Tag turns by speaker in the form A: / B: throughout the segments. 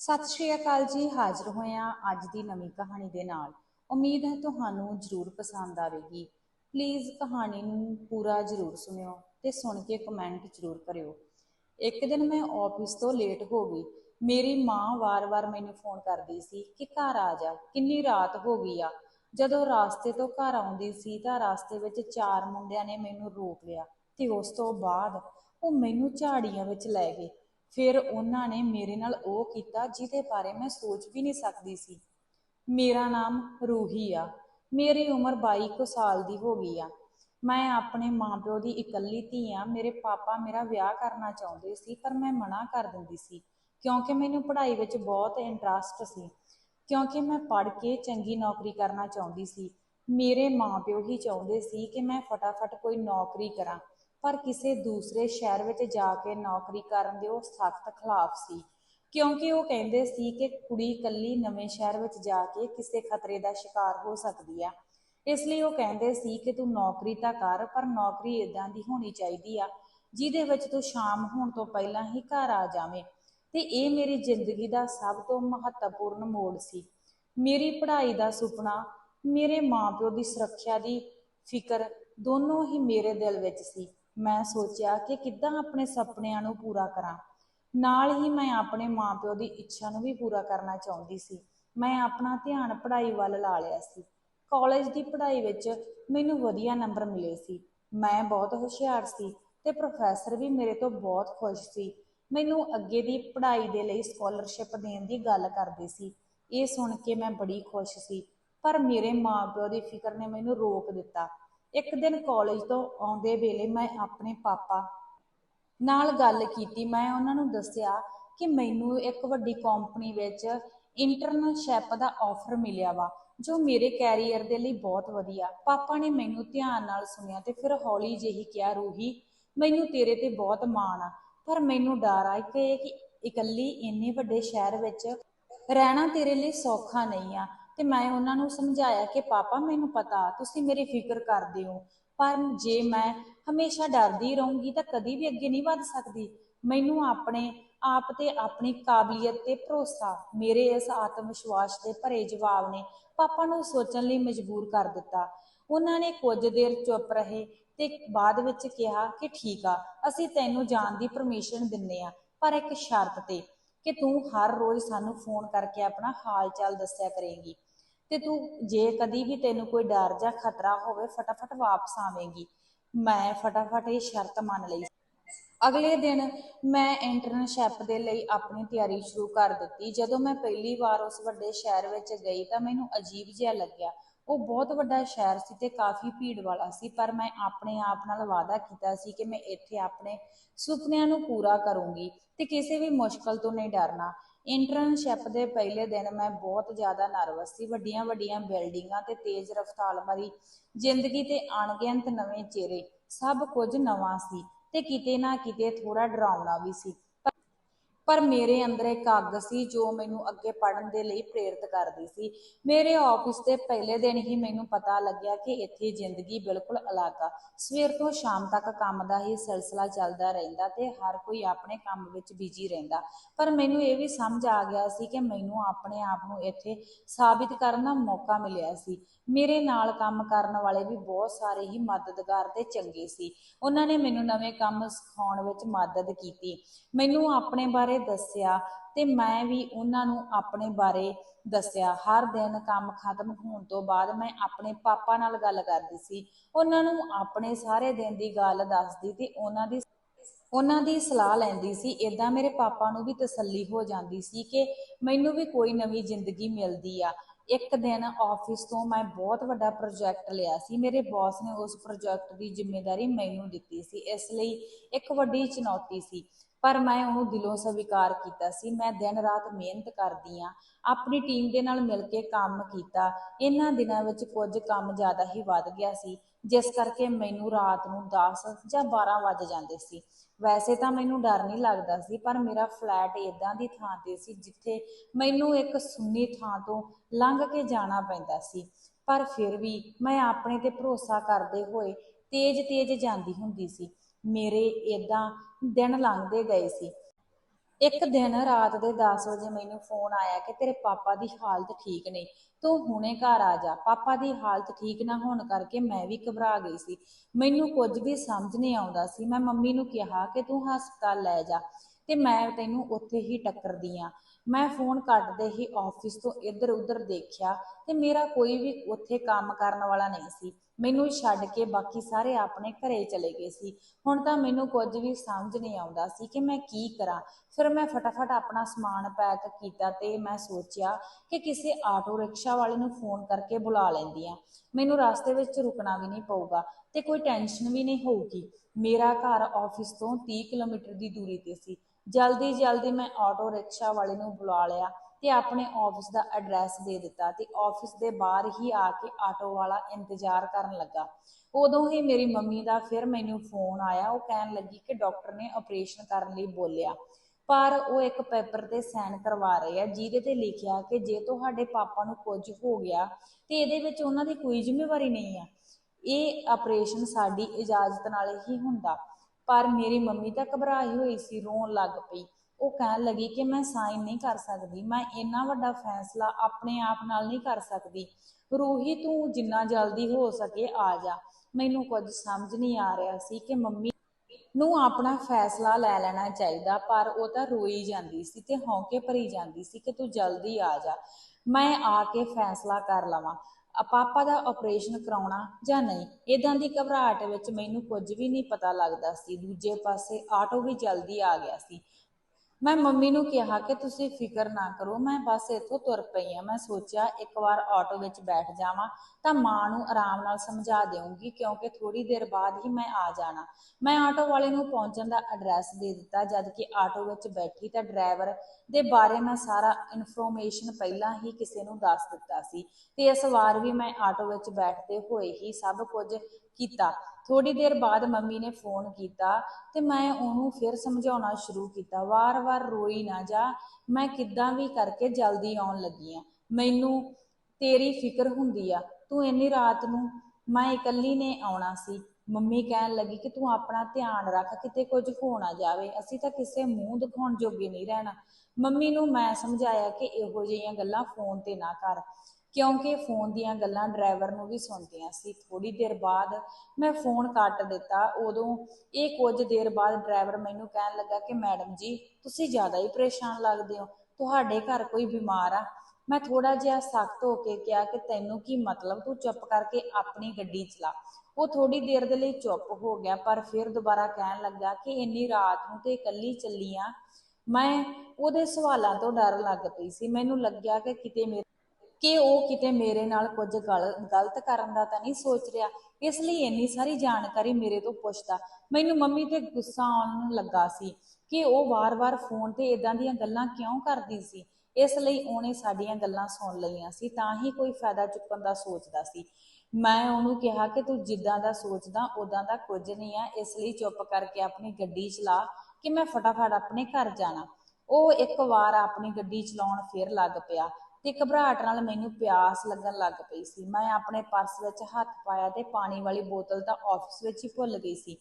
A: ਸਤਿ ਸ਼੍ਰੀ ਅਕਾਲ ਜੀ, ਹਾਜ਼ਰ ਹੋਏ ਹਾਂ ਅੱਜ ਦੀ ਨਵੀਂ ਕਹਾਣੀ ਦੇ ਨਾਲ। ਉਮੀਦ ਹੈ ਤੁਹਾਨੂੰ ਜ਼ਰੂਰ ਪਸੰਦ ਆਵੇਗੀ। ਪਲੀਜ਼ ਕਹਾਣੀ ਨੂੰ ਪੂਰਾ ਜ਼ਰੂਰ ਸੁਣਿਓ ਤੇ ਸੁਣ ਕੇ ਕਮੈਂਟ ਜ਼ਰੂਰ ਕਰਿਓ। ਇੱਕ ਦਿਨ ਮੈਂ ਆਫਿਸ ਤੋਂ ਲੇਟ ਹੋ ਗਈ। ਮੇਰੀ ਮਾਂ ਵਾਰ-ਵਾਰ ਮੈਨੂੰ ਫੋਨ ਕਰਦੀ ਸੀ ਕਿ ਘਰ ਆ ਜਾ, ਕਿੰਨੀ ਰਾਤ ਹੋ ਗਈ ਆ। ਜਦੋਂ ਰਾਸਤੇ ਤੋਂ ਘਰ ਆਉਂਦੀ ਸੀ ਤਾਂ ਰਾਸਤੇ ਵਿੱਚ ਚਾਰ ਮੁੰਡਿਆਂ ਨੇ ਮੈਨੂੰ ਰੋਕ ਲਿਆ ਤੇ ਉਸ ਤੋਂ ਬਾਅਦ ਉਹ ਮੈਨੂੰ ਝਾੜੀਆਂ ਵਿੱਚ ਲੈ ਗਏ। ਫਿਰ ਉਹਨਾਂ ਨੇ ਮੇਰੇ ਨਾਲ ਉਹ ਕੀਤਾ ਜਿਹਦੇ ਬਾਰੇ ਮੈਂ ਸੋਚ ਵੀ ਨਹੀਂ ਸਕਦੀ ਸੀ। ਮੇਰਾ ਨਾਮ ਰੂਹੀ ਆ। ਮੇਰੀ ਉਮਰ 22 ਕੁ ਸਾਲ ਦੀ ਹੋ ਗਈ ਆ। ਮੈਂ ਆਪਣੇ ਮਾਪਿਓ ਦੀ ਇਕੱਲੀ ਧੀ ਆ। ਮੇਰੇ ਪਾਪਾ ਮੇਰਾ ਵਿਆਹ ਕਰਨਾ ਚਾਹੁੰਦੇ ਸੀ, ਪਰ ਮੈਂ ਮਨਾ ਕਰ ਦਿੰਦੀ ਸੀ, ਕਿਉਂਕਿ ਮੈਨੂੰ ਪੜ੍ਹਾਈ ਵਿੱਚ ਬਹੁਤ ਇੰਟਰਸਟ ਸੀ, ਕਿਉਂਕਿ ਮੈਂ ਪੜ੍ਹ ਕੇ ਚੰਗੀ ਨੌਕਰੀ ਕਰਨਾ ਚਾਹੁੰਦੀ ਸੀ। ਮੇਰੇ ਮਾਪਿਓ ਹੀ ਚਾਹੁੰਦੇ ਸੀ ਕਿ ਮੈਂ ਫਟਾਫਟ ਕੋਈ ਨੌਕਰੀ ਕਰਾਂ। ਪਰ ਕਿਸੇ ਦੂਸਰੇ ਸ਼ਹਿਰ ਵਿੱਚ ਜਾ ਕੇ ਨੌਕਰੀ ਕਰਨ ਦੇ ਉਹ ਸਖਤ ਖਿਲਾਫ ਸੀ। ਕਿਉਂਕਿ ਉਹ ਕਹਿੰਦੇ ਸੀ ਕਿ ਕੁੜੀ ਇਕੱਲੀ ਨਵੇਂ ਸ਼ਹਿਰ ਵਿੱਚ ਜਾ ਕੇ ਕਿਸੇ ਖਤਰੇ ਦਾ ਸ਼ਿਕਾਰ ਹੋ ਸਕਦੀ ਆ। ਇਸ ਲਈ ਉਹ ਕਹਿੰਦੇ ਸੀ ਕਿ ਤੂੰ ਨੌਕਰੀ ਤਾਂ ਕਰ, ਪਰ ਨੌਕਰੀ ਇਦਾਂ ਦੀ ਹੋਣੀ ਚਾਹੀਦੀ ਆ, ਜਿਹਦੇ ਵਿੱਚ ਤੂੰ ਸ਼ਾਮ ਹੋਣ ਤੋਂ ਪਹਿਲਾਂ ਹੀ ਘਰ ਆ ਜਾਵੇਂ। ਤੇ ਇਹ ਮੇਰੀ ਜ਼ਿੰਦਗੀ ਦਾ ਸਭ ਤੋਂ ਮਹੱਤਵਪੂਰਨ ਮੋੜ ਸੀ। ਮੇਰੀ ਪੜ੍ਹਾਈ ਦਾ ਸੁਪਨਾ, ਮੇਰੇ ਮਾਪਿਓ ਦੀ ਸੁਰੱਖਿਆ ਦੀ ਫਿਕਰ ਦੋਨੋਂ ਹੀ ਮੇਰੇ ਦਿਲ ਵਿੱਚ ਸੀ। ਮੈਂ ਸੋਚਿਆ ਕਿ ਕਿੱਦਾਂ ਆਪਣੇ ਸੁਪਨਿਆਂ ਨੂੰ ਪੂਰਾ ਕਰਾਂ। ਨਾਲ ਹੀ ਮੈਂ ਆਪਣੇ ਮਾਪਿਓ ਦੀ ਇੱਛਾ ਨੂੰ ਵੀ ਪੂਰਾ ਕਰਨਾ ਚਾਹੁੰਦੀ ਸੀ। ਮੈਂ ਆਪਣਾ ਧਿਆਨ ਪੜ੍ਹਾਈ ਵੱਲ ਲਾ ਲਿਆ ਸੀ। ਕਾਲਜ ਦੀ ਪੜ੍ਹਾਈ ਵਿੱਚ ਮੈਨੂੰ ਵਧੀਆ ਨੰਬਰ ਮਿਲੇ ਸੀ। ਮੈਂ ਬਹੁਤ ਹੁਸ਼ਿਆਰ ਸੀ ਤੇ ਪ੍ਰੋਫੈਸਰ ਵੀ ਮੇਰੇ ਤੋਂ ਬਹੁਤ ਖੁਸ਼ ਸੀ। ਮੈਨੂੰ ਅੱਗੇ ਦੀ ਪੜ੍ਹਾਈ ਦੇ ਲਈ ਸਕਾਲਰਸ਼ਿਪ ਦੇਣ ਦੀ ਗੱਲ ਕਰਦੇ ਸੀ। ਇਹ ਸੁਣ ਕੇ ਮੈਂ ਬੜੀ ਖੁਸ਼ ਸੀ। ਪਰ ਮੇਰੇ ਮਾਪਿਓ ਦੀ ਫਿਕਰ ਨੇ ਮੈਨੂੰ ਰੋਕ ਦਿੱਤਾ। ਇੱਕ ਦਿਨ ਕਾਲਜ ਤੋਂ ਆਉਂਦੇ ਵੇਲੇ ਮੈਂ ਆਪਣੇ ਪਾਪਾ ਨਾਲ ਗੱਲ ਕੀਤੀ। ਮੈਂ ਉਹਨਾਂ ਨੂੰ ਦੱਸਿਆ ਕਿ ਮੈਨੂੰ ਇੱਕ ਵੱਡੀ ਕੰਪਨੀ ਵਿੱਚ ਇੰਟਰਨਸ਼ਿਪ ਦਾ ਆਫਰ ਮਿਲਿਆ ਵਾ, ਜੋ ਮੇਰੇ ਕੈਰੀਅਰ ਦੇ ਲਈ ਬਹੁਤ ਵਧੀਆ। ਪਾਪਾ ਨੇ ਮੈਨੂੰ ਧਿਆਨ ਨਾਲ ਸੁਣਿਆ ਤੇ ਫਿਰ ਹੌਲੀ ਜਿਹੀ ਕਿਹਾ, ਰੂਹੀ, ਮੈਨੂੰ ਤੇਰੇ ਤੇ ਬਹੁਤ ਮਾਣ ਆ, ਪਰ ਮੈਨੂੰ ਡਰ ਆ ਕਿ ਇਕੱਲੀ ਇੰਨੇ ਵੱਡੇ ਸ਼ਹਿਰ ਵਿੱਚ ਰਹਿਣਾ ਤੇਰੇ ਲਈ ਸੌਖਾ ਨਹੀਂ ਆ। ਤੇ ਮੈਂ ਉਹਨਾਂ ਨੂੰ ਸਮਝਾਇਆ ਕਿ, ਪਾਪਾ, ਮੈਨੂੰ ਪਤਾ, ਤੁਸੀਂ ਮੇਰੀ ਫਿਕਰ ਕਰਦੇ ਹੋ, ਪਰ ਜੇ ਮੈਂ ਹਮੇਸ਼ਾ ਡਰਦੀ ਰਹੂੰਗੀ ਤਾਂ ਕਦੀ ਵੀ ਅੱਗੇ ਨਹੀਂ ਵੱਧ ਸਕਦੀ। ਮੈਨੂੰ ਆਪਣੇ ਆਪ ਤੇ ਆਪਣੀ ਕਾਬਲੀਅਤ ਤੇ ਭਰੋਸਾ, ਮੇਰੇ ਇਸ ਆਤਮ ਵਿਸ਼ਵਾਸ ਦੇ ਭਰੇ ਜਵਾਬ ਨੇ ਪਾਪਾ ਨੂੰ ਸੋਚਣ ਲਈ ਮਜਬੂਰ ਕਰ ਦਿੱਤਾ। ਉਹਨਾਂ ਨੇ ਕੁਝ ਦੇਰ ਚੁੱਪ ਰਹੇ ਤੇ ਬਾਅਦ ਵਿੱਚ ਕਿਹਾ ਕਿ, ਠੀਕ ਆ, ਅਸੀਂ ਤੈਨੂੰ ਜਾਣ ਦੀ ਪਰਮਿਸ਼ਨ ਦਿੰਨੇ ਆ ਪਰ ਇੱਕ ਸ਼ਰਤ ਤੇ, ਕਿ ਤੂੰ ਹਰ ਰੋਜ਼ ਸਾਨੂੰ ਫੋਨ ਕਰਕੇ ਆਪਣਾ ਹਾਲ ਚਾਲ ਦੱਸਿਆ ਕਰੇਂਗੀ। ਤੇ ਤੂੰ ਜੇ ਕਦੀ ਵੀ ਤੈਨੂੰ ਕੋਈ ਡਰ ਜਾਂ ਖਤਰਾ ਹੋਵੇ, ਫਟਾਫਟ ਵਾਪਸ ਆਵੇਂਗੀ। ਮੈਂ ਫਟਾਫਟ ਇਹ ਸ਼ਰਤ ਮੰਨ ਲਈ। ਅਗਲੇ ਦਿਨ ਮੈਂ ਇੰਟਰਨਸ਼ਿਪ ਦੇ ਲਈ ਆਪਣੀ ਤਿਆਰੀ ਸ਼ੁਰੂ ਕਰ ਦਿੱਤੀ। ਜਦੋਂ ਮੈਂ ਪਹਿਲੀ ਵਾਰ ਉਸ ਵੱਡੇ ਸ਼ਹਿਰ ਵਿੱਚ ਗਈ ਤਾਂ ਮੈਨੂੰ ਅਜੀਬ ਜਿਹਾ ਲੱਗਿਆ। ਉਹ ਬਹੁਤ ਵੱਡਾ ਸ਼ਹਿਰ ਸੀ ਤੇ ਕਾਫੀ ਭੀੜ ਵਾਲਾ ਸੀ, ਪਰ ਮੈਂ ਆਪਣੇ ਆਪ ਨਾਲ ਵਾਅਦਾ ਕੀਤਾ ਸੀ ਕਿ ਮੈਂ ਇੱਥੇ ਆਪਣੇ ਸੁਪਨਿਆਂ ਨੂੰ ਪੂਰਾ ਕਰੂੰਗੀ ਤੇ ਕਿਸੇ ਵੀ ਮੁਸ਼ਕਲ ਤੋਂ ਨਹੀਂ ਡਰਨਾ। ਇੰਟਰਨਸ਼ਿਪ ਦੇ ਪਹਿਲੇ ਦਿਨ ਮੈਂ ਬਹੁਤ ਜ਼ਿਆਦਾ ਨਰਵਸ ਸੀ। ਵੱਡੀਆਂ ਵੱਡੀਆਂ ਬਿਲਡਿੰਗਾਂ ਤੇ ਤੇਜ਼ ਰਫ਼ਤਾਰ ਭਰੀ ਜ਼ਿੰਦਗੀ ਤੇ ਅਣਗਿਣਤ ਨਵੇਂ ਚਿਹਰੇ, ਸਭ ਕੁਝ ਨਵਾਂ ਸੀ ਤੇ ਕਿਤੇ ਨਾ ਕਿਤੇ ਥੋੜਾ ਡਰਾਉਣਾ ਵੀ ਸੀ। ਪਰ ਮੇਰੇ ਅੰਦਰ ਇੱਕ ਅੱਗ ਸੀ ਜੋ ਮੈਨੂੰ ਅੱਗੇ ਪੜਨ ਦੇ ਲਈ ਪ੍ਰੇਰਿਤ ਕਰਦੀ ਸੀ। ਮੇਰੇ ਆਫਿਸ ਦੇ ਪਹਿਲੇ ਦਿਨ ਹੀ ਮੈਨੂੰ ਪਤਾ ਲੱਗਿਆ ਕਿ ਇੱਥੇ ਜ਼ਿੰਦਗੀ ਬਿਲਕੁਲ ਅਲੱਗ ਆ। ਸਵੇਰ ਤੋਂ ਸ਼ਾਮ ਤੱਕ ਕੰਮ ਦਾ ਹੀ ਸਿਲਸਿਲਾ ਚੱਲਦਾ ਰਹਿੰਦਾ ਤੇ ਹਰ ਕੋਈ ਆਪਣੇ ਕੰਮ ਵਿੱਚ ਬਿਜ਼ੀ ਰਹਿੰਦਾ। ਪਰ ਮੈਨੂੰ ਇਹ ਵੀ ਸਮਝ ਆ ਗਿਆ ਸੀ ਕਿ ਮੈਨੂੰ ਆਪਣੇ ਆਪ ਨੂੰ ਇੱਥੇ ਸਾਬਿਤ ਕਰਨ ਦਾ ਮੌਕਾ ਮਿਲਿਆ ਸੀ। ਮੇਰੇ ਨਾਲ ਕੰਮ ਕਰਨ ਵਾਲੇ ਵੀ ਬਹੁਤ ਸਾਰੇ ਹੀ ਮਦਦਗਾਰ ਤੇ ਚੰਗੇ ਸੀ। ਉਹਨਾਂ ਨੇ ਮੈਨੂੰ ਨਵੇਂ ਕੰਮ ਸਿਖਾਉਣ ਵਿੱਚ ਮਦਦ ਕੀਤੀ। ਮੈਨੂੰ ਆਪਣੇ ਬਾਰੇ ਦੱਸਿਆ ਤੇ ਮੈਂ ਵੀ ਉਹਨਾਂ ਨੂੰ ਆਪਣੇ ਬਾਰੇ ਦੱਸਿਆ। ਹਰ ਦਿਨ ਕੰਮ ਖਤਮ ਹੋਣ ਤੋਂ ਬਾਅਦ ਮੈਂ ਆਪਣੇ ਪਾਪਾ ਨਾਲ ਗੱਲ ਕਰਦੀ ਸੀ। ਉਹਨਾਂ ਨੂੰ ਆਪਣੇ ਸਾਰੇ ਦਿਨ ਦੀ ਗੱਲ ਦੱਸਦੀ ਤੇ ਉਹਨਾਂ ਦੀ ਉਹਨਾਂ ਦੀ ਸਲਾਹ ਲੈਂਦੀ ਸੀ। ਇਦਾਂ ਮੇਰੇ ਪਾਪਾ ਨੂੰ ਵੀ ਤਸੱਲੀ ਹੋ ਜਾਂਦੀ ਸੀ ਕਿ ਮੈਨੂੰ ਵੀ ਕੋਈ ਨਵੀਂ ਜ਼ਿੰਦਗੀ ਮਿਲਦੀ ਆ। ਇੱਕ ਦਿਨ ਆਫਿਸ ਤੋਂ ਮੈਂ ਬਹੁਤ ਵੱਡਾ ਪ੍ਰੋਜੈਕਟ ਲਿਆ ਸੀ। ਮੇਰੇ ਬੌਸ ਨੇ ਉਸ ਪ੍ਰੋਜੈਕਟ ਦੀ ਜ਼ਿੰਮੇਵਾਰੀ ਮੈਨੂੰ ਦਿੱਤੀ ਸੀ। ਇਸ ਲਈ ਇੱਕ ਵੱਡੀ ਚੁਣੌਤੀ ਸੀ। ਪਰ ਮੈਂ ਉਹਨੂੰ ਦਿਲੋਂ ਸਵੀਕਾਰ ਕੀਤਾ ਸੀ। ਮੈਂ ਦਿਨ ਰਾਤ ਮਿਹਨਤ ਕਰਦੀ ਆ। ਆਪਣੀ ਟੀਮ ਦੇ ਨਾਲ ਮਿਲ ਕੇ ਕੰਮ ਕੀਤਾ। ਇਹਨਾਂ ਦਿਨਾਂ ਵਿੱਚ ਕੁਝ ਕੰਮ ਜ਼ਿਆਦਾ ਹੀ ਵੱਧ ਗਿਆ ਸੀ। ਜਿਸ ਕਰਕੇ ਮੈਨੂੰ ਰਾਤ ਨੂੰ 10 ਜਾਂ 12 ਵੱਜ ਜਾਂਦੇ ਸੀ। ਵੈਸੇ ਤਾਂ ਮੈਨੂੰ ਡਰ ਨਹੀਂ ਲੱਗਦਾ ਸੀ, ਪਰ ਮੇਰਾ ਫਲੈਟ ਇਦਾਂ ਦੀ ਥਾਂ ਤੇ ਸੀ ਜਿੱਥੇ ਮੈਨੂੰ ਇੱਕ ਸੁੰਨੀ ਥਾਂ ਤੋਂ ਲੰਘ ਕੇ ਜਾਣਾ ਪੈਂਦਾ ਸੀ। ਪਰ ਫਿਰ ਵੀ ਮੈਂ ਆਪਣੇ ਤੇ ਭਰੋਸਾ ਕਰਦੇ ਹੋਏ ਤੇਜ਼-ਤੇਜ਼ ਜਾਂਦੀ ਹੁੰਦੀ ਸੀ। ਮੇਰੇ ਇਦਾਂ ਦਿਨ ਲੰਘਦੇ ਗਏ ਸੀ। ਇੱਕ ਦਿਨ ਰਾਤ ਦੇ 10 ਵਜੇ ਮੈਨੂੰ ਫੋਨ ਆਇਆ ਕਿ ਤੇਰੇ ਪਾਪਾ ਦੀ ਹਾਲਤ ਠੀਕ ਨਹੀਂ, ਤੂੰ ਹੁਣੇ ਘਰ ਆ ਜਾ। ਪਾਪਾ ਦੀ ਹਾਲਤ ਠੀਕ ਨਾ ਹੋਣ ਕਰਕੇ ਮੈਂ ਵੀ ਘਬਰਾ ਗਈ ਸੀ। ਮੈਨੂੰ ਕੁਝ ਵੀ ਸਮਝ ਨਹੀਂ ਆਉਂਦਾ ਸੀ। ਮੈਂ ਮੰਮੀ ਨੂੰ ਕਿਹਾ ਕਿ ਤੂੰ ਹਸਪਤਾਲ ਲੈ ਜਾ ਤੇ ਮੈਂ ਤੈਨੂੰ ਉੱਥੇ ਹੀ ਟੱਕਰਦੀ ਆ। ਮੈਂ ਫੋਨ ਕੱਟਦੇ ਹੀ ਆਫਿਸ ਤੋਂ ਇੱਧਰ ਉੱਧਰ ਦੇਖਿਆ ਤੇ ਮੇਰਾ ਕੋਈ ਵੀ ਉੱਥੇ ਕੰਮ ਕਰਨ ਵਾਲਾ ਨਹੀਂ ਸੀ। ਮੈਨੂੰ ਛੱਡ ਕੇ ਬਾਕੀ ਸਾਰੇ ਆਪਣੇ ਘਰੇ ਚਲੇ ਗਏ ਸੀ। ਹੁਣ ਤਾਂ ਮੈਨੂੰ ਕੁਝ ਵੀ ਸਮਝ ਨਹੀਂ ਆਉਂਦਾ ਸੀ ਕਿ ਮੈਂ ਕੀ ਕਰਾਂ। ਫਿਰ ਮੈਂ ਫਟਾਫਟ ਆਪਣਾ ਸਮਾਨ ਪੈਕ ਕੀਤਾ ਤੇ ਮੈਂ ਸੋਚਿਆ ਕਿ ਕਿਸੇ ਆਟੋ ਰਿਕਸ਼ਾ ਵਾਲੇ ਨੂੰ ਫੋਨ ਕਰਕੇ ਬੁਲਾ ਲੈਂਦੀ ਆ। ਮੈਨੂੰ ਰਸਤੇ ਵਿੱਚ ਰੁਕਣਾ ਵੀ ਨਹੀਂ ਪਊਗਾ ਤੇ ਕੋਈ ਟੈਨਸ਼ਨ ਵੀ ਨਹੀਂ ਹੋਊਗੀ। ਮੇਰਾ ਘਰ ਆਫਿਸ ਤੋਂ 30 ਕਿਲੋਮੀਟਰ ਦੀ ਦੂਰੀ ਤੇ ਸੀ। ਜਲਦੀ ਜਲਦੀ ਮੈਂ ਆਟੋ ਰਿਕਸ਼ਾ ਵਾਲੇ ਨੂੰ ਬੁਲਾ ਲਿਆ। ਤੇ ਆਪਣੇ ਆਫਿਸ ਦਾ ਐਡਰੈਸ ਦੇ ਦਿੱਤਾ ਤੇ ਆਫਿਸ ਦੇ ਬਾਹਰ ਹੀ ਆ ਕੇ ਆਟੋ ਵਾਲਾ ਇੰਤਜ਼ਾਰ ਕਰਨ ਲੱਗਾ। ਉਦੋਂ ਹੀ ਮੇਰੀ ਮੰਮੀ ਦਾ ਫਿਰ ਮੈਨੂੰ ਫੋਨ ਆਇਆ, ਉਹ ਕਹਿਣ ਲੱਗੀ ਕਿ ਡਾਕਟਰ ਨੇ ਆਪਰੇਸ਼ਨ ਕਰਨ ਲਈ ਬੋਲਿਆ। ਪਰ ਉਹ ਇੱਕ ਪੇਪਰ ਤੇ ਸਾਈਨ ਕਰਵਾ ਰਹੇ ਆ, ਜਿਹਦੇ ਤੇ ਲਿਖਿਆ ਕਿ ਜੇ ਤੁਹਾਡੇ ਪਾਪਾ ਨੂੰ ਕੁਝ ਹੋ ਗਿਆ ਤੇ ਇਹਦੇ ਵਿੱਚ ਉਹਨਾਂ ਦੀ ਕੋਈ ਜ਼ਿੰਮੇਵਾਰੀ ਨਹੀਂ ਆ। ਇਹ ਆਪਰੇਸ਼ਨ ਸਾਡੀ ਇਜਾਜ਼ਤ ਨਾਲ ਹੀ ਹੁੰਦਾ। ਪਰ ਮੇਰੀ ਮੰਮੀ ਤਾਂ ਘਬਰਾਈ ਹੋਈ ਸੀ, ਰੋਣ ਲੱਗ ਪਈ। ਉਹ ਕਹਿਣ ਲੱਗੀ ਕਿ ਮੈਂ ਸਾਈਨ ਨਹੀਂ ਕਰ ਸਕਦੀ, ਮੈਂ ਇੰਨਾ ਵੱਡਾ ਫੈਸਲਾ ਆਪਣੇ ਆਪ ਨਾਲ ਨਹੀਂ ਕਰ ਸਕਦੀ। ਰੂਹੀ, ਤੂੰ ਜਿੰਨਾ ਜਲਦੀ ਹੋ ਸਕੇ ਆ ਜਾ। ਮੈਨੂੰ ਕੁਝ ਸਮਝ ਨਹੀਂ ਆ ਰਿਹਾ ਸੀ ਕਿ ਮੰਮੀ ਨੂੰ ਆਪਣਾ ਫੈਸਲਾ ਲੈ ਲੈਣਾ ਚਾਹੀਦਾ, ਪਰ ਉਹ ਤਾਂ ਰੋਈ ਜਾਂਦੀ ਸੀ ਤੇ ਹੌਂਕੇ ਭਰੀ ਜਾਂਦੀ ਸੀ ਕਿ ਤੂੰ ਜਲਦੀ ਆ ਜਾ। ਮੈਂ ਆ ਕੇ ਫੈਸਲਾ ਕਰ ਲਵਾਂ। ਪਾਪਾ ਦਾ ਆਪਰੇਸ਼ਨ ਕਰਾਉਣਾ ਜਾਂ ਨਹੀਂ ਇਦਾਂ ਦੀ ਘਬਰਾਹਟ ਵਿੱਚ ਮੈਨੂੰ ਕੁਝ ਵੀ ਨਹੀਂ ਪਤਾ ਲੱਗਦਾ ਸੀ। ਦੂਜੇ ਪਾਸੇ ਆਟੋ ਵੀ ਜਲਦੀ ਆ ਗਿਆ ਸੀ। ਮੈਂ ਮੰਮੀ ਨੂੰ ਕਿਹਾ ਕਿ ਤੁਸੀਂ ਫਿਕਰ ਨਾ ਕਰੋ, ਮੈਂ ਬਸ ਇੱਥੋਂ ਤੁਰ ਪਈ ਆ ਮੈਂ ਸੋਚਿਆ ਇੱਕ ਵਾਰ ਆਟੋ ਵਿੱਚ ਬੈਠ ਜਾਵਾਂ ਤਾਂ ਮਾਂ ਨੂੰ ਆਰਾਮ ਨਾਲ ਸਮਝਾ ਦੇਵਾਂਗੀ ਕਿਉਂਕਿ ਥੋੜੀ ਦੇਰ ਬਾਅਦ ਹੀ ਮੈਂ ਆ ਜਾਣਾ। ਮੈਂ ਆਟੋ ਵਾਲੇ ਨੂੰ ਪਹੁੰਚਣ ਦਾ ਐਡਰੈਸ ਦੇ ਦਿੱਤਾ ਜਦ ਕਿ ਆਟੋ ਵਿੱਚ ਬੈਠੀ ਤਾਂ ਡਰਾਈਵਰ ਦੇ ਬਾਰੇ ਮੈਂ ਸਾਰਾ ਇਨਫੋਰਮੇਸ਼ਨ ਪਹਿਲਾਂ ਹੀ ਕਿਸੇ ਨੂੰ ਦੱਸ ਦਿੱਤਾ ਸੀ। ਤੇ ਇਸ ਵਾਰ ਵੀ ਮੈਂ ਆਟੋ ਵਿੱਚ ਬੈਠਦੇ ਹੋਏ ਹੀ ਸਭ ਕੁਝ ਕੀਤਾ। ਥੋੜੀ ਦੇਰ ਬਾਅਦ ਮੰਮੀ ਨੇ ਫੋਨ ਕੀਤਾ ਤੇ ਮੈਂ ਉਹਨੂੰ ਫਿਰ ਸਮਝਾਉਣਾ ਸ਼ੁਰੂ ਕੀਤਾ, ਵਾਰ-ਵਾਰ ਰੋਈ ਨਾ ਜਾ, ਮੈਂ ਕਿੱਦਾਂ ਵੀ ਕਰਕੇ ਜਲਦੀ ਆਉਣ ਲੱਗੀ ਆ। ਮੈਨੂੰ ਤੇਰੀ ਫਿਕਰ ਹੁੰਦੀ ਆ, ਤੂੰ ਇੰਨੀ ਰਾਤ ਨੂੰ, ਮੈਂ ਇਕੱਲੀ ਨੇ ਆਉਣਾ ਸੀ। ਮੰਮੀ ਕਹਿਣ ਲੱਗੀ ਕਿ ਤੂੰ ਆਪਣਾ ਧਿਆਨ ਰੱਖ, ਕਿਤੇ ਕੁਝ ਹੋ ਨਾ ਜਾਵੇ, ਅਸੀਂ ਤਾਂ ਕਿਸੇ ਮੂੰਹ ਦਿਖਾਉਣ ਜੋਗੇ ਨਹੀਂ ਰਹਿਣਾ। ਮੰਮੀ ਨੂੰ ਮੈਂ ਸਮਝਾਇਆ ਕਿ ਇਹੋ ਜਿਹੀਆਂ ਗੱਲਾਂ ਫੋਨ ਤੇ ਨਾ ਕਰ। ਕਿਉਂਕਿ ਫੋਨ ਦੀਆਂ ਗੱਲਾਂ ਡਰਾਈਵਰ ਨੂੰ ਵੀ ਸੁਣਦੀਆਂ ਸੀ। ਥੋੜੀ ਦੇਰ ਬਾਅਦ ਮੈਂ ਫੋਨ ਕੱਟ ਦਿੱਤਾ। ਉਦੋਂ ਇਹ ਕੁਝ ਦੇਰ ਬਾਅਦ ਡਰਾਈਵਰ ਮੈਨੂੰ ਕਹਿਣ ਲੱਗਾ ਕਿ, ਮੈਡਮ ਜੀ, ਤੁਸੀਂ ਜ਼ਿਆਦਾ ਹੀ ਪਰੇਸ਼ਾਨ ਲੱਗਦੇ ਹੋ। ਤੁਹਾਡੇ ਘਰ ਕੋਈ ਬਿਮਾਰ ਆ? ਮੈਂ ਥੋੜਾ ਜਿਹਾ ਸਖਤ ਹੋ ਕੇ ਕਿਹਾ ਕਿ, ਤੈਨੂੰ ਕੀ ਮਤਲਬ? ਤੂੰ ਚੁੱਪ ਕਰਕੇ ਆਪਣੀ ਗੱਡੀ ਚਲਾ। ਉਹ ਥੋੜੀ ਦੇਰ ਦੇ ਲਈ ਚੁੱਪ ਹੋ ਗਿਆ, ਪਰ ਫਿਰ ਦੁਬਾਰਾ ਕਹਿਣ ਲੱਗਾ ਕਿ, ਇੰਨੀ ਰਾਤ ਨੂੰ ਤੇ ਇਕੱਲੀ ਚੱਲੀ ਆ। ਮੈਂ ਉਹਦੇ ਸਵਾਲਾਂ ਤੋਂ ਡਰ ਲੱਗ ਪਈ ਸੀ। ਮੈਨੂੰ ਲੱਗਿਆ ਕਿ ਕਿਤੇ ਮੇਰੇ ਕਿ ਉਹ ਕਿਤੇ ਮੇਰੇ ਨਾਲ ਕੁਝ ਗਲ- ਗਲਤ ਕਰਨ ਦਾ ਤਾਂ ਨਹੀਂ ਸੋਚ ਰਿਹਾ, ਇਸ ਲਈ ਇੰਨੀ ਸਾਰੀ ਜਾਣਕਾਰੀ ਮੇਰੇ ਤੋਂ ਪੁੱਛਦਾ। ਮੈਨੂੰ ਮੰਮੀ ਤੇ ਗੁੱਸਾ ਆਉਣ ਲੱਗਾ ਸੀ ਕਿ ਉਹ ਵਾਰ-ਵਾਰ ਫੋਨ ਤੇ ਇਦਾਂ ਦੀਆਂ ਗੱਲਾਂ ਕਿਉਂ ਕਰਦੀ ਸੀ। ਇਸ ਲਈ ਉਹਨੇ ਸਾਡੀਆਂ ਗੱਲਾਂ ਸੁਣ ਲਈਆਂ ਸੀ, ਤਾਂ ਹੀ ਕੋਈ ਫਾਇਦਾ ਚੁੱਕਣ ਦਾ ਸੋਚਦਾ ਸੀ। ਮੈਂ ਉਹਨੂੰ ਕਿਹਾ ਕਿ ਤੂੰ ਜਿੱਦਾਂ ਦਾ ਸੋਚਦਾ ਉਦਾਂ ਦਾ ਕੁਝ ਨਹੀਂ ਆ, ਇਸ ਲਈ ਚੁੱਪ ਕਰਕੇ ਆਪਣੀ ਗੱਡੀ ਚਲਾ ਕਿ ਮੈਂ ਫਟਾਫਟ ਆਪਣੇ ਘਰ ਜਾਣਾ। ਉਹ ਇੱਕ ਵਾਰ ਆਪਣੀ ਗੱਡੀ ਚਲਾਉਣ ਫਿਰ ਲੱਗ ਪਿਆ। ਤੇ ਘਬਰਾਹਟ ਨਾਲ ਮੈਨੂੰ ਪਿਆਸ ਲੱਗਣ ਲੱਗ ਪਈ ਸੀ। ਮੈਂ ਆਪਣੇ ਪਰਸ ਵਿੱਚ ਹੱਥ ਪਾਇਆ ਤੇ ਪਾਣੀ ਵਾਲੀ ਬੋਤਲ ਤਾਂ ਆਫਿਸ ਵਿੱਚ ਹੀ ਭੁੱਲ ਗਈ ਸੀ।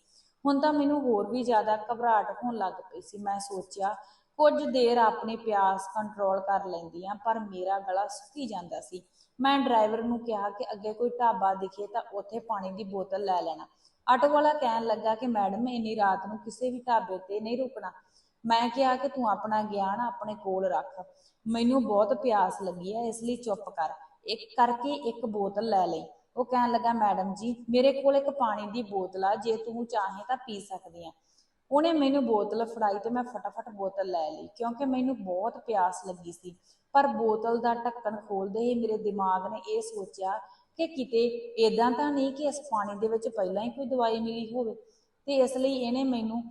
A: ਹੁਣ ਤਾਂ ਮੈਨੂੰ ਹੋਰ ਵੀ ਜ਼ਿਆਦਾ ਘਬਰਾਹਟ ਹੋਣ ਲੱਗ ਪਈ ਸੀ। ਮੈਂ ਸੋਚਿਆ, ਕੁਝ ਦੇਰ ਆਪਣੀ ਪਿਆਸ ਕੰਟਰੋਲ ਕਰ ਲੈਂਦੀ ਆ ਪਰ ਮੇਰਾ ਗਲਾ ਸੁੱਕੀ ਜਾਂਦਾ ਸੀ। ਮੈਂ ਡਰਾਈਵਰ ਨੂੰ ਕਿਹਾ ਕਿ ਅੱਗੇ ਕੋਈ ਢਾਬਾ ਦਿਖੇ ਤਾਂ ਉੱਥੇ ਪਾਣੀ ਦੀ ਬੋਤਲ ਲੈ ਲੈਣਾ। ਆਟੋ ਵਾਲਾ ਕਹਿਣ ਲੱਗਾ ਕਿ ਮੈਡਮ, ਇੰਨੀ ਰਾਤ ਨੂੰ ਕਿਸੇ ਵੀ ਢਾਬੇ ਤੇ ਨਹੀਂ ਰੁਕਣਾ। ਮੈਂ ਕਿਹਾ ਕਿ ਤੂੰ ਆਪਣਾ ਗਿਆਨ ਆਪਣੇ ਕੋਲ ਰੱਖ। ਮੈਨੂੰ ਬਹੁਤ ਪਿਆਸ ਲੱਗੀ ਹੈ, ਇਸ ਲਈ ਚੁੱਪ ਕਰ। ਇੱਕ ਕਰਕੇ ਇੱਕ ਬੋਤਲ ਲੈ ਲਈ। ਉਹ ਕਹਿਣ ਲੱਗਾ, ਮੈਡਮ ਜੀ, ਮੇਰੇ ਕੋਲ ਇੱਕ ਪਾਣੀ ਦੀ ਬੋਤਲ ਆ, ਜੇ ਤੂੰ ਚਾਹੇ ਤਾਂ ਪੀ ਸਕਦੀ ਆ। ਉਹਨੇ ਮੈਨੂੰ ਬੋਤਲ ਫੜਾਈ ਤੇ ਮੈਂ ਫਟਾਫਟ ਬੋਤਲ ਲੈ ਲਈ, ਕਿਉਂਕਿ ਮੈਨੂੰ ਬਹੁਤ ਪਿਆਸ ਲੱਗੀ ਸੀ। ਪਰ ਬੋਤਲ ਦਾ ਢੱਕਣ ਖੋਲਦੇ ਹੀ ਮੇਰੇ ਦਿਮਾਗ ਨੇ ਇਹ ਸੋਚਿਆ ਕਿ ਕਿਤੇ ਇਦਾਂ ਤਾਂ ਨਹੀਂ ਕਿ ਇਸ ਪਾਣੀ ਦੇ ਵਿੱਚ ਪਹਿਲਾਂ ਹੀ ਕੋਈ ਦਵਾਈ ਮਿਲੀ ਹੋਵੇ। ਤੇ ਇਸ ਲਈ ਇਹਨੇ ਮੈਨੂੰ